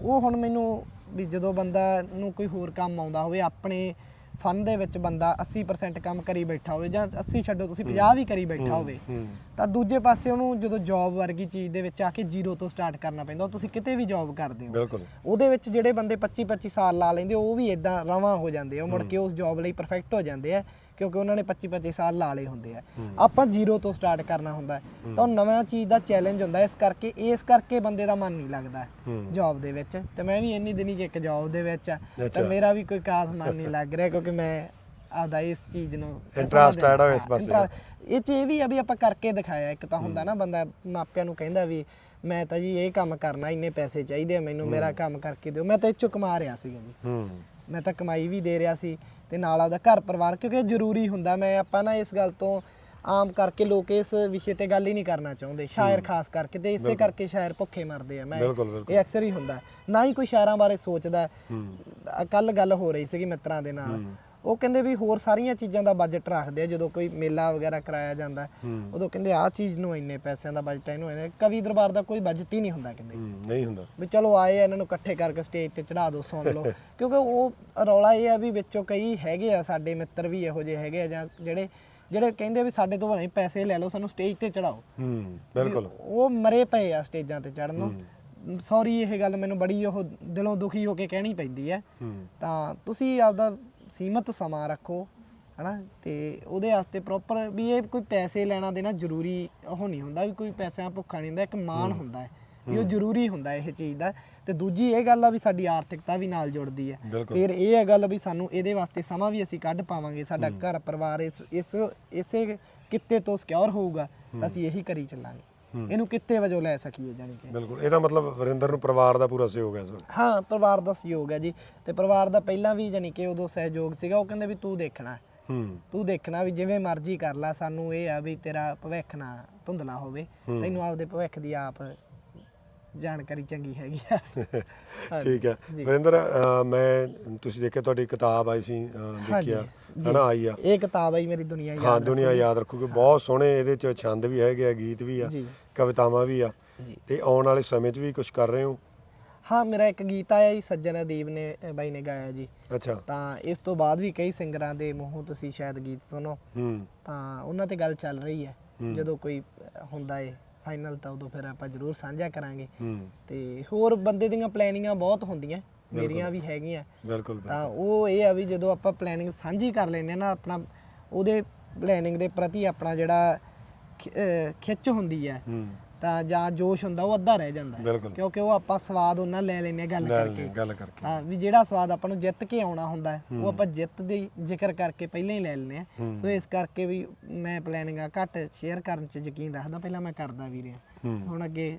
ਉਹ ਹੁਣ ਮੈਨੂੰ ਵੀ ਜਦੋਂ ਬੰਦਾ ਨੂੰ ਕੋਈ ਹੋਰ ਕੰਮ ਆਉਂਦਾ ਹੋਵੇ ਆਪਣੇ ਫਨ ਦੇ ਵਿੱਚ ਬੰਦਾ 80% ਕੰਮ ਕਰੀ ਬੈਠਾ ਹੋਵੇ ਜਾਂ 80 ਛੱਡੋ ਤੁਸੀਂ 50 ਵੀ ਕਰੀ ਬੈਠਾ ਹੋਵੇ ਤਾਂ ਦੂਜੇ ਪਾਸੇ ਉਹਨੂੰ ਜਦੋਂ ਜੌਬ ਵਰਗੀ ਚੀਜ਼ ਦੇ ਵਿੱਚ ਆ ਕੇ ਜ਼ੀਰੋ ਤੋਂ ਸਟਾਰਟ ਕਰਨਾ ਪੈਂਦਾ ਉਹ ਤੁਸੀਂ ਕਿਤੇ ਵੀ ਜੌਬ ਕਰਦੇ ਹੋ। ਬਿਲਕੁਲ। ਉਹਦੇ ਵਿੱਚ ਜਿਹੜੇ ਬੰਦੇ 25 25 ਸਾਲ ਲਾ ਲੈਂਦੇ ਉਹ ਵੀ ਇਦਾਂ ਰਵਾਂ ਹੋ ਜਾਂਦੇ ਆ ਮੁੜ ਕੇ ਉਸ ਜੌਬ ਲਈ ਪਰਫੈਕਟ ਹੋ ਜਾਂਦੇ ਆ। ਕਿਉਂਕਿ ਉਹਨਾਂ ਨੇ 25 25 ਸਾਲ ਲਾ ਲਏ ਹੁੰਦੇ ਆ। ਆਪਾਂ ਜ਼ੀਰੋ ਤੋਂ ਸਟਾਰਟ ਕਰਨਾ ਹੁੰਦਾ। ਤਾਂ ਨਵਾਂ ਚੀਜ਼ ਦਾ ਚੈਲੰਜ ਹੁੰਦਾ ਇਸ ਕਰਕੇ ਇਸ ਕਰਕੇ ਬੰਦੇ ਦਾ ਮਨ ਨਹੀਂ ਲੱਗਦਾ ਜੌਬ ਦੇ ਵਿੱਚ। ਤੇ ਮੈਂ ਵੀ ਇੰਨੀ ਦਿਨੀ ਇੱਕ ਜੌਬ ਦੇ ਵਿੱਚ ਆ। ਤਾਂ ਮੇਰਾ ਵੀ ਕੋਈ ਖਾਸ ਮਨ ਨਹੀਂ ਲੱਗ ਰਿਹਾ ਕਿਉਂਕਿ ਮੈਂ ਆਪਦਾ ਇਸ ਚੀਜ਼ ਨੂੰ Interest ਆਇਆ ਹੋਇਆ ਇਸ ਪਾਸੇ। ਇਹ ਚ ਇਹ ਵੀ ਆ ਵੀ ਆਪਾਂ ਕਰਕੇ ਦਿਖਾਇਆ। ਇੱਕ ਤਾਂ ਹੁੰਦਾ ਨਾ ਬੰਦਾ ਮਾਪਿਆਂ ਨੂੰ ਕਹਿੰਦਾ ਵੀ ਮੈਂ ਤਾਂ ਜੀ ਇਹ ਕੰਮ ਕਰਨਾ ਇੰਨੇ ਪੈਸੇ ਚਾਹੀਦੇ ਆ ਮੈਨੂੰ ਮੇਰਾ ਕੰਮ ਕਰਕੇ ਦਿਓ। ਮੈਂ ਤਾਂ ਇਹ ਚੋਂ ਕਮਾ ਰਿਹਾ ਸੀਗਾ ਜੀ। ਹੂੰ। ਮੈਂ ਤਾਂ ਕਮਾਈ ਵੀ ਦੇ ਰਿਹਾ ਸੀ। ਤੇ ਨਾਲ ਆਪਦਾ ਘਰ ਪਰਿਵਾਰ ਕਿਉਂਕਿ ਇਹ ਜ਼ਰੂਰੀ ਹੁੰਦਾ ਮੈਂ ਆਪਾਂ ਨਾ ਇਸ ਗੱਲ ਤੋਂ ਆਮ ਕਰਕੇ ਲੋਕ ਇਸ ਵਿਸ਼ੇ ਤੇ ਗੱਲ ਹੀ ਨਹੀਂ ਕਰਨਾ ਚਾਹੁੰਦੇ ਸ਼ਾਇਰ ਖਾਸ ਕਰਕੇ ਤੇ ਇਸੇ ਕਰਕੇ ਸ਼ਾਇਰ ਭੁੱਖੇ ਮਰਦੇ ਆ ਮੈਂ ਬਿਲਕੁਲ, ਬਿਲਕੁਲ। ਇਹ ਅਕਸਰ ਹੀ ਹੁੰਦਾ ਨਾ ਹੀ ਕੋਈ ਸ਼ਾਇਰਾਂ ਬਾਰੇ ਸੋਚਦਾ। ਕੱਲ ਗੱਲ ਹੋ ਰਹੀ ਸੀਗੀ ਮਿੱਤਰਾਂ ਦੇ ਨਾਲ। ਉਹ ਕਹਿੰਦੇ ਵੀ ਹੋਰ ਸਾਰੀਆਂ ਚੀਜ਼ਾਂ ਦਾ ਬਜਟ ਰੱਖਦੇ ਆ ਜਦੋਂ ਕੋਈ ਮੇਲਾ ਵਗੈਰਾ ਕਰਾਇਆ ਜਾਂਦਾ ਉਦੋਂ ਕਹਿੰਦੇ ਆਹ ਚੀਜ਼ ਨੂੰ ਇੰਨੇ ਪੈਸਿਆਂ ਦਾ ਬਜਟ ਇਹਨੂੰ ਇੰਨੇ ਕਵੀ ਦਰਬਾਰ ਦਾ ਕੋਈ ਬਜਟ ਹੀ ਨਹੀਂ ਹੁੰਦਾ ਕਹਿੰਦੇ। ਨਹੀਂ ਹੁੰਦਾ। ਵੀ ਚਲੋ ਆਏ ਆ, ਇਹਨਾਂ ਨੂੰ ਇਕੱਠੇ ਕਰਕੇ ਸਟੇਜ ਤੇ ਚੜਾ ਦਿਓ ਸੁਣ ਲਓ ਕਿਉਂਕਿ ਉਹ ਰੌਲਾ ਇਹ ਆ ਵੀ ਵਿੱਚੋਂ ਕਈ ਹੈਗੇ ਆ ਸਾਡੇ ਮਿੱਤਰ ਵੀ ਇਹੋ ਜਿਹੇ ਹੈਗੇ ਆ ਜਾਂ ਜਿਹੜੇ ਜਿਹੜੇ ਕਹਿੰਦੇ ਵੀ ਸਾਡੇ ਤੋਂ ਭਲੇ ਪੈਸੇ ਲੈ ਲਓ ਸਾਨੂੰ ਸਟੇਜ ਤੇ ਚੜਾਓ ਹੂੰ ਬਿਲਕੁਲ। ਉਹ ਮਰੇ ਪਏ ਆ ਸਟੇਜਾਂ ਤੇ ਚੜਨ ਨੂੰ। ਸੌਰੀ ਇਹ ਗੱਲ ਮੈਨੂੰ ਬੜੀ ਉਹ ਦਿਲੋਂ ਦੁਖੀ ਹੋ ਕੇ ਕਹਿਣੀ ਪੈਂਦੀ ਹੂੰ। ਤਾਂ ਤੁਸੀਂ ਆਪਦਾ ਸੀਮਤ ਸਮਾਂ ਰੱਖੋ ਹਨਾ? ਤੇ ਉਹਦੇ ਵਾਸਤੇ ਪ੍ਰੋਪਰ ਵੀ ਇਹ ਕੋਈ ਪੈਸੇ ਲੈਣਾ ਦੇਣਾ ਜ਼ਰੂਰੀ ਉਹ ਨਹੀਂ ਹੁੰਦਾ ਵੀ ਕੋਈ ਪੈਸਿਆਂ ਭੁੱਖਾ ਨਹੀਂ ਹੁੰਦਾ ਇੱਕ ਮਾਣ ਹੁੰਦਾ ਹੈ ਵੀ ਉਹ ਜ਼ਰੂਰੀ ਹੁੰਦਾ ਇਹ ਚੀਜ਼ ਦਾ। ਤੇ ਦੂਜੀ ਇਹ ਗੱਲ ਆ ਵੀ ਸਾਡੀ ਆਰਥਿਕਤਾ ਵੀ ਨਾਲ ਜੁੜਦੀ ਹੈ। ਫਿਰ ਇਹ ਹੈ ਗੱਲ ਵੀ ਸਾਨੂੰ ਇਹਦੇ ਵਾਸਤੇ ਸਮਾਂ ਵੀ ਅਸੀਂ ਕੱਢ ਪਾਵਾਂਗੇ ਸਾਡਾ ਘਰ ਪਰਿਵਾਰ ਇਸ ਇਸ ਇਸੇ ਕਿੱਤੇ ਤੋਂ ਸਿਕਿਉਰ ਹੋਊਗਾ ਅਸੀਂ ਇਹੀ ਕਰੀ ਚੱਲਾਂਗੇ। ਇਹਨੂੰ ਕਿੱਤੇ ਵਜੋਂ ਲੈ ਸਕੀਏ ਜਾਨੀ ਕਿ? ਬਿਲਕੁਲ ਇਹਦਾ ਮਤਲਬ ਵਰਿੰਦਰ ਨੂੰ ਪਰਿਵਾਰ ਦਾ ਪੂਰਾ ਸਹਿਯੋਗ ਹੈ ਇਸ ਹਾਂ ਪਰਿਵਾਰ ਦਾ ਸਹਿਯੋਗ ਹੈ ਜੀ। ਤੇ ਪਰਿਵਾਰ ਦਾ ਪਹਿਲਾਂ ਵੀ ਜਾਨੀ ਕਿ ਉਦੋਂ ਸਹਿਯੋਗ ਸੀਗਾ ਉਹ ਕਹਿੰਦੇ ਵੀ ਤੂੰ ਦੇਖਣਾ। ਹੈ। ਹੂੰ ਤੂੰ ਦੇਖਣਾ ਵੀ ਜਿਵੇਂ ਮਰਜ਼ੀ ਕਰ ਲੈ ਸਾਨੂੰ ਇਹ ਆ ਵੀ ਤੇਰਾ ਭਵਿੱਖ ਨਾ ਧੁੰਦਲਾ ਹੋਵੇ। ਤੈਨੂੰ ਆਪਦੇ ਭਵਿੱਖ ਦੀ ਆਪ ਜਾਣਕਾਰੀ ਚੰਗੀ ਹੈਗੀ ਆ। ਠੀਕ ਹੈ ਜੀ। ਵਰਿੰਦਰ ਅ, ਮੈਂ ਤੁਸੀਂ ਦੇਖਿਆ ਤੁਹਾਡੀ ਕਿਤਾਬ ਆਈ ਸੀ ਅ, ਦੇਖਿਆ ਜੀ। ਹਨਾ ਆਈ ਆ। ਇਹ ਕਿਤਾਬ ਜੀ ਮੇਰੀ ਦੁਨੀਆ ਯਾਦ ਹਾਂ ਦੁਨੀਆ ਯਾਦ ਰੱਖੂਗੀ। ਬਹੁਤ ਸੋਹਣੇ ਇਹਦੇ ਚ ਛੰਦ ਵੀ ਹੈਗੇ ਆ ਗੀਤ ਵੀ ਆ ਜੀ। ਕਵਿਤਾਵਾਂ ਵੀ ਆ। ਜੀ। ਤੇ ਆਉਣ ਵਾਲੇ ਸਮੇਂ 'ਚ ਵੀ ਕੁਝ ਕਰ ਰਹੇ ਹੋ? ਹਾਂ ਮੇਰਾ ਇੱਕ ਗੀਤ ਆਇਆ ਜੀ ਸੱਜਣ ਅਦੀਬ ਨੇ ਅ, ਬਾਈ ਨੇ ਗਾਇਆ ਜੀ। ਅੱਛਾ। ਤਾਂ ਇਸ ਤੋਂ ਬਾਅਦ ਵੀ ਕਈ ਸਿੰਗਰਾਂ ਦੇ ਮੂੰਹੋਂ ਤੁਸੀਂ ਸ਼ਾਇਦ ਗੀਤ ਸੁਣੋ। ਹੂੰ। ਤਾਂ ਉਹਨਾਂ ਤੇ ਗੱਲ ਚੱਲ ਰਹੀ ਹੈ। ਜਦੋਂ ਕੋਈ ਅ, ਹੁੰਦਾ ਏ। ਫਾਈਨਲ ਤਾਂ ਉਦੋਂ ਫਿਰ ਆਪਾਂ ਜ਼ਰੂਰ ਸਾਂਝਾ ਕਰਾਂਗੇ। ਹੂੰ। ਤੇ ਹੋਰ ਬੰਦੇ ਦੀਆਂ ਪਲੈਨਿੰਗਾਂ ਬਹੁਤ ਹੁੰਦੀਆਂ ਮੇਰੀਆਂ ਵੀ ਹੈਗੀਆਂ। ਬਿਲਕੁਲ ਤਾਂ ਉਹ ਇਹ ਆ ਵੀ ਜਦੋਂ ਆਪਾਂ ਪਲੈਨਿੰਗ ਸਾਂਝੀ ਕਰ ਲੈਂਦੇ ਹਾਂ ਨਾ ਆਪਣਾ ਉਹਦੇ ਪਲੈਨਿੰਗ ਦੇ ਪ੍ਰਤੀ ਆਪਣਾ ਜਿਹੜਾ ਖਿੱਚ ਹੁੰਦੀ ਹੂੰ। ਤਾਂ ਜਾਂ ਜੋਸ਼ ਹੁੰਦਾ ਉਹ ਅੱਧਾ ਰਹਿ ਜਾਂਦਾ ਹੈ। ਬਿਲਕੁਲ। ਕਿਉਂਕਿ ਉਹ ਆਪਾਂ ਸਵਾਦ ਉਹਨਾਂ ਲੈ ਲੈਂਦੇ ਹਾਂ ਗੱਲ ਲੈ ਕਰਕੇ। ਗੱਲ ਕਰਕੇ। ਹਾਂ ਵੀ ਜਿਹੜਾ ਸਵਾਦ ਆਪਾਂ ਨੂੰ ਜਿੱਤ ਕੇ ਆਉਣਾ ਹੁੰਦਾ ਹੈ, ਉਹ ਆਪਾਂ ਜਿੱਤ ਦੀ ਜ਼ਿਕਰ ਕਰਕੇ ਪਹਿਲਾਂ ਹੀ ਲੈ ਲੈਂਦੇ ਆ। ਸੋ ਇਸ ਕਰਕੇ ਵੀ ਮੈਂ ਪਲੈਨਿੰਗਾਂ ਘੱਟ ਸ਼ੇਅਰ ਕਰਨ 'ਚ ਯਕੀਨ ਰੱਖਦਾ ਪਹਿਲਾਂ ਮੈਂ ਕਰਦਾ ਵੀ ਰਿਹਾ ਹੁਣ ਅੱਗੇ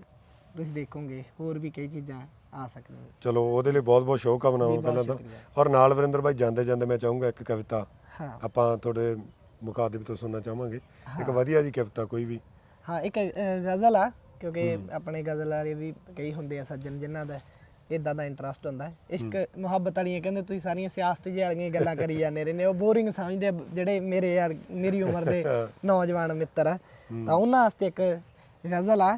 ਤੁਸੀਂ ਦੇਖੋਗੇ ਹੋਰ ਵੀ ਕਈ ਚੀਜ਼ਾਂ ਆ ਸਕਦੀਆਂ ਚਲੋ ਉਹਦੇ ਲਈ ਬਹੁਤ ਬਹੁਤ ਸ਼ੁਭਕਾਮਨਾਵਾਂ ਪਹਿਲਾਂ ਤਾਂ। ਔਰ ਨਾਲ ਵਰਿੰਦਰ ਭਾਈ ਜਾਂਦੇ ਜਾਂਦੇ ਮੈਂ ਚਾਹੂੰਗਾ ਇੱਕ ਕਵਿਤਾ। ਹਾਂ। ਆਪਾਂ ਤੁਹਾਡੇ ਮੁਕਾਦਮੇ ਤੋਂ ਸੁਣਨਾ ਚਾਹਾਂਗੇ ਇੱਕ ਵਧੀਆ ਜੀ ਕਵਿਤਾ ਕੋਈ ਵੀ ਹਾਂ ਇੱਕ ਅ, ਗਜ਼ਲ ਆ ਕਿਉਂਕਿ ਆਪਣੇ ਗਜ਼ਲ ਵਾਲੇ ਵੀ ਕਈ ਹੁੰਦੇ ਆ ਸੱਜਣ ਜਿਨ੍ਹਾਂ ਦਾ ਇਦਾਂ ਦਾ ਇੰਟਰਸਟ ਹੁੰਦਾ ਹੈ। ਇਸ਼ਕ ਮੁਹੱਬਤ ਵਾਲੀਆਂ ਕਹਿੰਦੇ ਤੁਸੀਂ ਸਾਰੀਆਂ ਸਿਆਸਤ ਜਿਹੀ ਵਾਲੀਆਂ ਗੱਲਾਂ ਕਰੀ ਜਾਂਦੇ ਰਹਿੰਦੇ ਹੋ ਬੋਰਿੰਗ ਸਮਝਦੇ ਆ ਜਿਹੜੇ ਮੇਰੇ ਯਾਰ ਮੇਰੀ ਉਮਰ ਦੇ ਨੌਜਵਾਨ ਮਿੱਤਰ ਆ। ਤਾਂ ਉਹਨਾਂ ਵਾਸਤੇ ਇੱਕ ਗਜ਼ਲ ਆ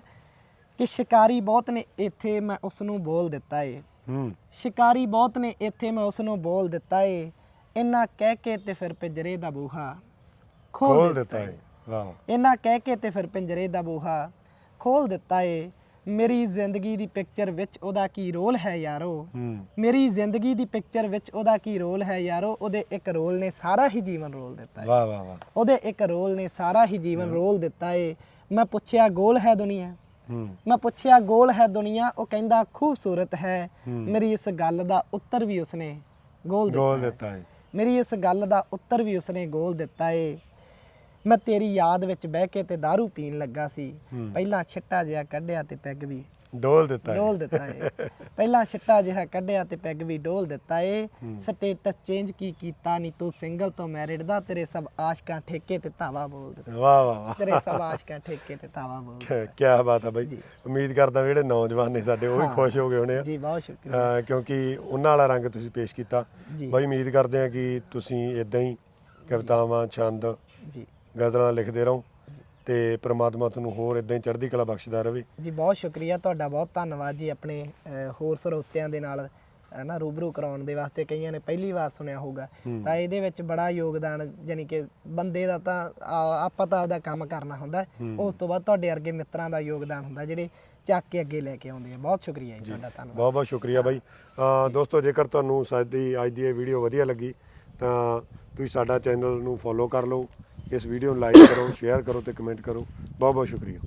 ਕਿ ਸ਼ਿਕਾਰੀ ਬਹੁਤ ਨੇ ਇੱਥੇ ਮੈਂ ਉਸ ਨੂੰ ਬੋਲ ਦਿੱਤਾ ਏ। ਹੂੰ। ਸ਼ਿਕਾਰੀ ਬਹੁਤ ਨੇ ਇੱਥੇ ਮੈਂ ਉਸ ਨੂੰ ਬੋਲ ਦਿੱਤਾ ਏ। ਇੰਨਾ ਕਹਿ ਕੇ ਤੇ ਫਿਰ ਪਿੰਜਰੇ ਦਾ ਬੂਹਾ ਖੋਲ ਦਿੱਤਾ ਹੈ ਵਾਹ। ਇਹਨਾਂ ਕਹਿ ਕੇ ਤੇ ਫਿਰ ਪਿੰਜਰੇ ਦਾ ਬੂਹਾ ਖੋਲ ਦਿੱਤਾ ਏ। ਮੇਰੀ ਜ਼ਿੰਦਗੀ ਦੀ ਪਿਕਚਰ ਵਿੱਚ ਉਹਦਾ ਕੀ ਰੋਲ ਹੈ ਯਾਰੋ? ਮੇਰੀ ਜ਼ਿੰਦਗੀ ਦੀ ਪਿਕਚਰ ਵਿੱਚ ਉਹਦਾ ਕੀ ਰੋਲ ਹੈ ਯਾਰੋ? ਉਹਦੇ ਇੱਕ ਰੋਲ ਨੇ ਸਾਰਾ ਹੀ ਜੀਵਨ ਰੋਲ ਦਿੱਤਾ ਏ। ਵਾਹ ਵਾਹ ਵਾਹ। ਉਹਦੇ ਇੱਕ ਰੋਲ ਨੇ ਸਾਰਾ ਹੀ ਜੀਵਨ ਰੋਲ ਦਿੱਤਾ ਏ। ਮੈਂ ਪੁੱਛਿਆ ਗੋਲ ਹੈ ਦੁਨੀਆ? ਮੈਂ ਪੁੱਛਿਆ ਗੋਲ ਹੈ ਦੁਨੀਆ? ਉਹ ਕਹਿੰਦਾ ਖੂਬਸੂਰਤ ਹੈ। ਮੇਰੀ ਇਸ ਗੱਲ ਦਾ ਉੱਤਰ ਵੀ ਉਸਨੇ ਗੋਲ ਦਿੱਤਾ ਗੋਲ ਦਿੱਤਾ ਹੈ ਮੇਰੀ ਇਸ ਗੱਲ ਦਾ ਉੱਤਰ ਵੀ ਉਸਨੇ ਗੋਲ ਦਿੱਤਾ ਏ। ਮੈਂ ਤੇਰੀ ਯਾਦ ਵਿੱਚ ਬਹਿ ਕੇ ਤੇ दारू ਪੀਣ ਲੱਗਾ ਸੀ। ਪਹਿਲਾਂ ਛਿੱਟਾ ਜਿਹਾ ਕੱਢਿਆ ਤੇ ਪੈਗ ਵੀ। ਡੋਲ ਦਿੱਤਾ ਡੋਲ ਦਿੱਤਾ ਏ। ਪਹਿਲਾਂ ਛਿੱਟਾ ਜਿਹਾ ਕੱਢਿਆ ਤੇ ਪੈਗ ਵੀ ਡੋਲ ਦਿੱਤਾ ਏ। ਸਟੇਟਸ ਚੇਂਜ ਕੀ ਕੀਤਾ ਨਹੀਂ ਤੂੰ? ਸਿੰਗਲ ਤੋਂ ਮੈਰਿਡ ਦਾ ਤੇਰੇ ਸਭ ਆਸ਼ਕਾਂ ਠੇਕੇ ਤੇ ਧਾਵਾ ਬੋਲ ਦਿੱਤਾ। ਵਾਹ ਵਾਹ ਤੇਰੇ ਸਭ ਆਸ਼ਕਾਂ ਠੇਕੇ ਤੇ ਧਾਵਾ ਬੋਲ ਦਿੱਤਾ। ਕੀ ਬਾਤ ਹੈ ਬਾਈ ਉਮੀਦ ਕਰਦਾ ਵੀ ਜਿਹੜੇ ਨੌਜਵਾਨ ਨੇ ਸਾਡੇ ਉਹ ਵੀ ਖੁਸ਼ ਹੋ ਗਏ ਹੋਣੇ ਆ। ਜੀ ਬਹੁਤ ਸ਼ੁਕਰੀਆ। ਕਿਉਂਕਿ ਉਹਨਾਂ ਵਾਲਾ ਰੰਗ ਤੁਸੀਂ ਪੇਸ਼ ਕੀਤਾ। ਬਾਈ ਉਮੀਦ ਕਰਦੇ ਆ ਕਿ ਤੁਸੀਂ ਇਦਾਂ ਹੀ ਕਵਿਤਾਵਾਂ ਛੰਦ ਜੀ। ਗਜ਼ਲਾਂ ਲਿਖਦੇ ਰਹੋ ਤੇ ਪ੍ਰਮਾਤਮਾ ਤੁਹਾਨੂੰ ਹੋਰ ਇਦਾਂ ਹੀ ਚੜ੍ਹਦੀ ਕਲਾ ਬਖਸ਼ਦਾ ਰਹੇ ਜੀ ਬਹੁਤ ਸ਼ੁਕਰੀਆ ਤੁਹਾਡਾ ਬਹੁਤ ਧੰਨਵਾਦ ਜੀ ਆਪਣੇ ਅਹ, ਹੋਰ ਸਰੋਤਿਆਂ ਦੇ ਨਾਲ ਹੈ ਨਾ ਰੂਬਰੂ ਕਰਾਉਣ ਦੇ ਵਾਸਤੇ ਕਈਆਂ ਨੇ ਪਹਿਲੀ ਵਾਰ ਸੁਣਿਆ ਹੋਊਗਾ। ਤਾਂ ਇਹਦੇ ਵਿੱਚ ਬੜਾ ਯੋਗਦਾਨ ਯਾਨੀ ਕਿ ਬੰਦੇ ਦਾ ਤਾਂ ਆ- ਆਪਾਂ ਤਾਂ ਆਪਦਾ ਕੰਮ ਕਰਨਾ ਹੁੰਦਾ। ਉਸ ਤੋਂ ਬਾਅਦ ਤੁਹਾਡੇ ਵਰਗੇ ਮਿੱਤਰਾਂ ਦਾ ਯੋਗਦਾਨ ਹੁੰਦਾ ਜਿਹੜੇ ਚੱਕ ਕੇ ਅੱਗੇ ਲੈ ਕੇ ਆਉਂਦੇ ਆ। ਬਹੁਤ ਸ਼ੁਕਰੀਆ ਜੀ ਤੁਹਾਡਾ ਧੰਨਵਾਦ। ਬਹੁਤ ਬਹੁਤ ਸ਼ੁਕਰੀਆ ਬਾਈ। ਅ, ਦੋਸਤੋ ਜੇਕਰ ਤੁਹਾਨੂੰ ਸਾਡੀ ਅੱਜ ਦੀ ਇਹ ਵੀਡੀਓ ਵਧੀਆ ਲੱਗੀ ਤਾਂ ਤੁਸੀਂ ਸਾਡਾ ਚੈਨਲ ਨੂੰ ਫੋਲੋ ਕਰ ਲਓ। ਇਸ ਵੀਡੀਓ ਨੂੰ ਲਾਈਕ ਕਰੋ ਸ਼ੇਅਰ ਕਰੋ ਤੇ ਕਮੈਂਟ ਕਰੋ। ਬਹੁਤ ਬਹੁਤ ਸ਼ੁਕਰੀਆ।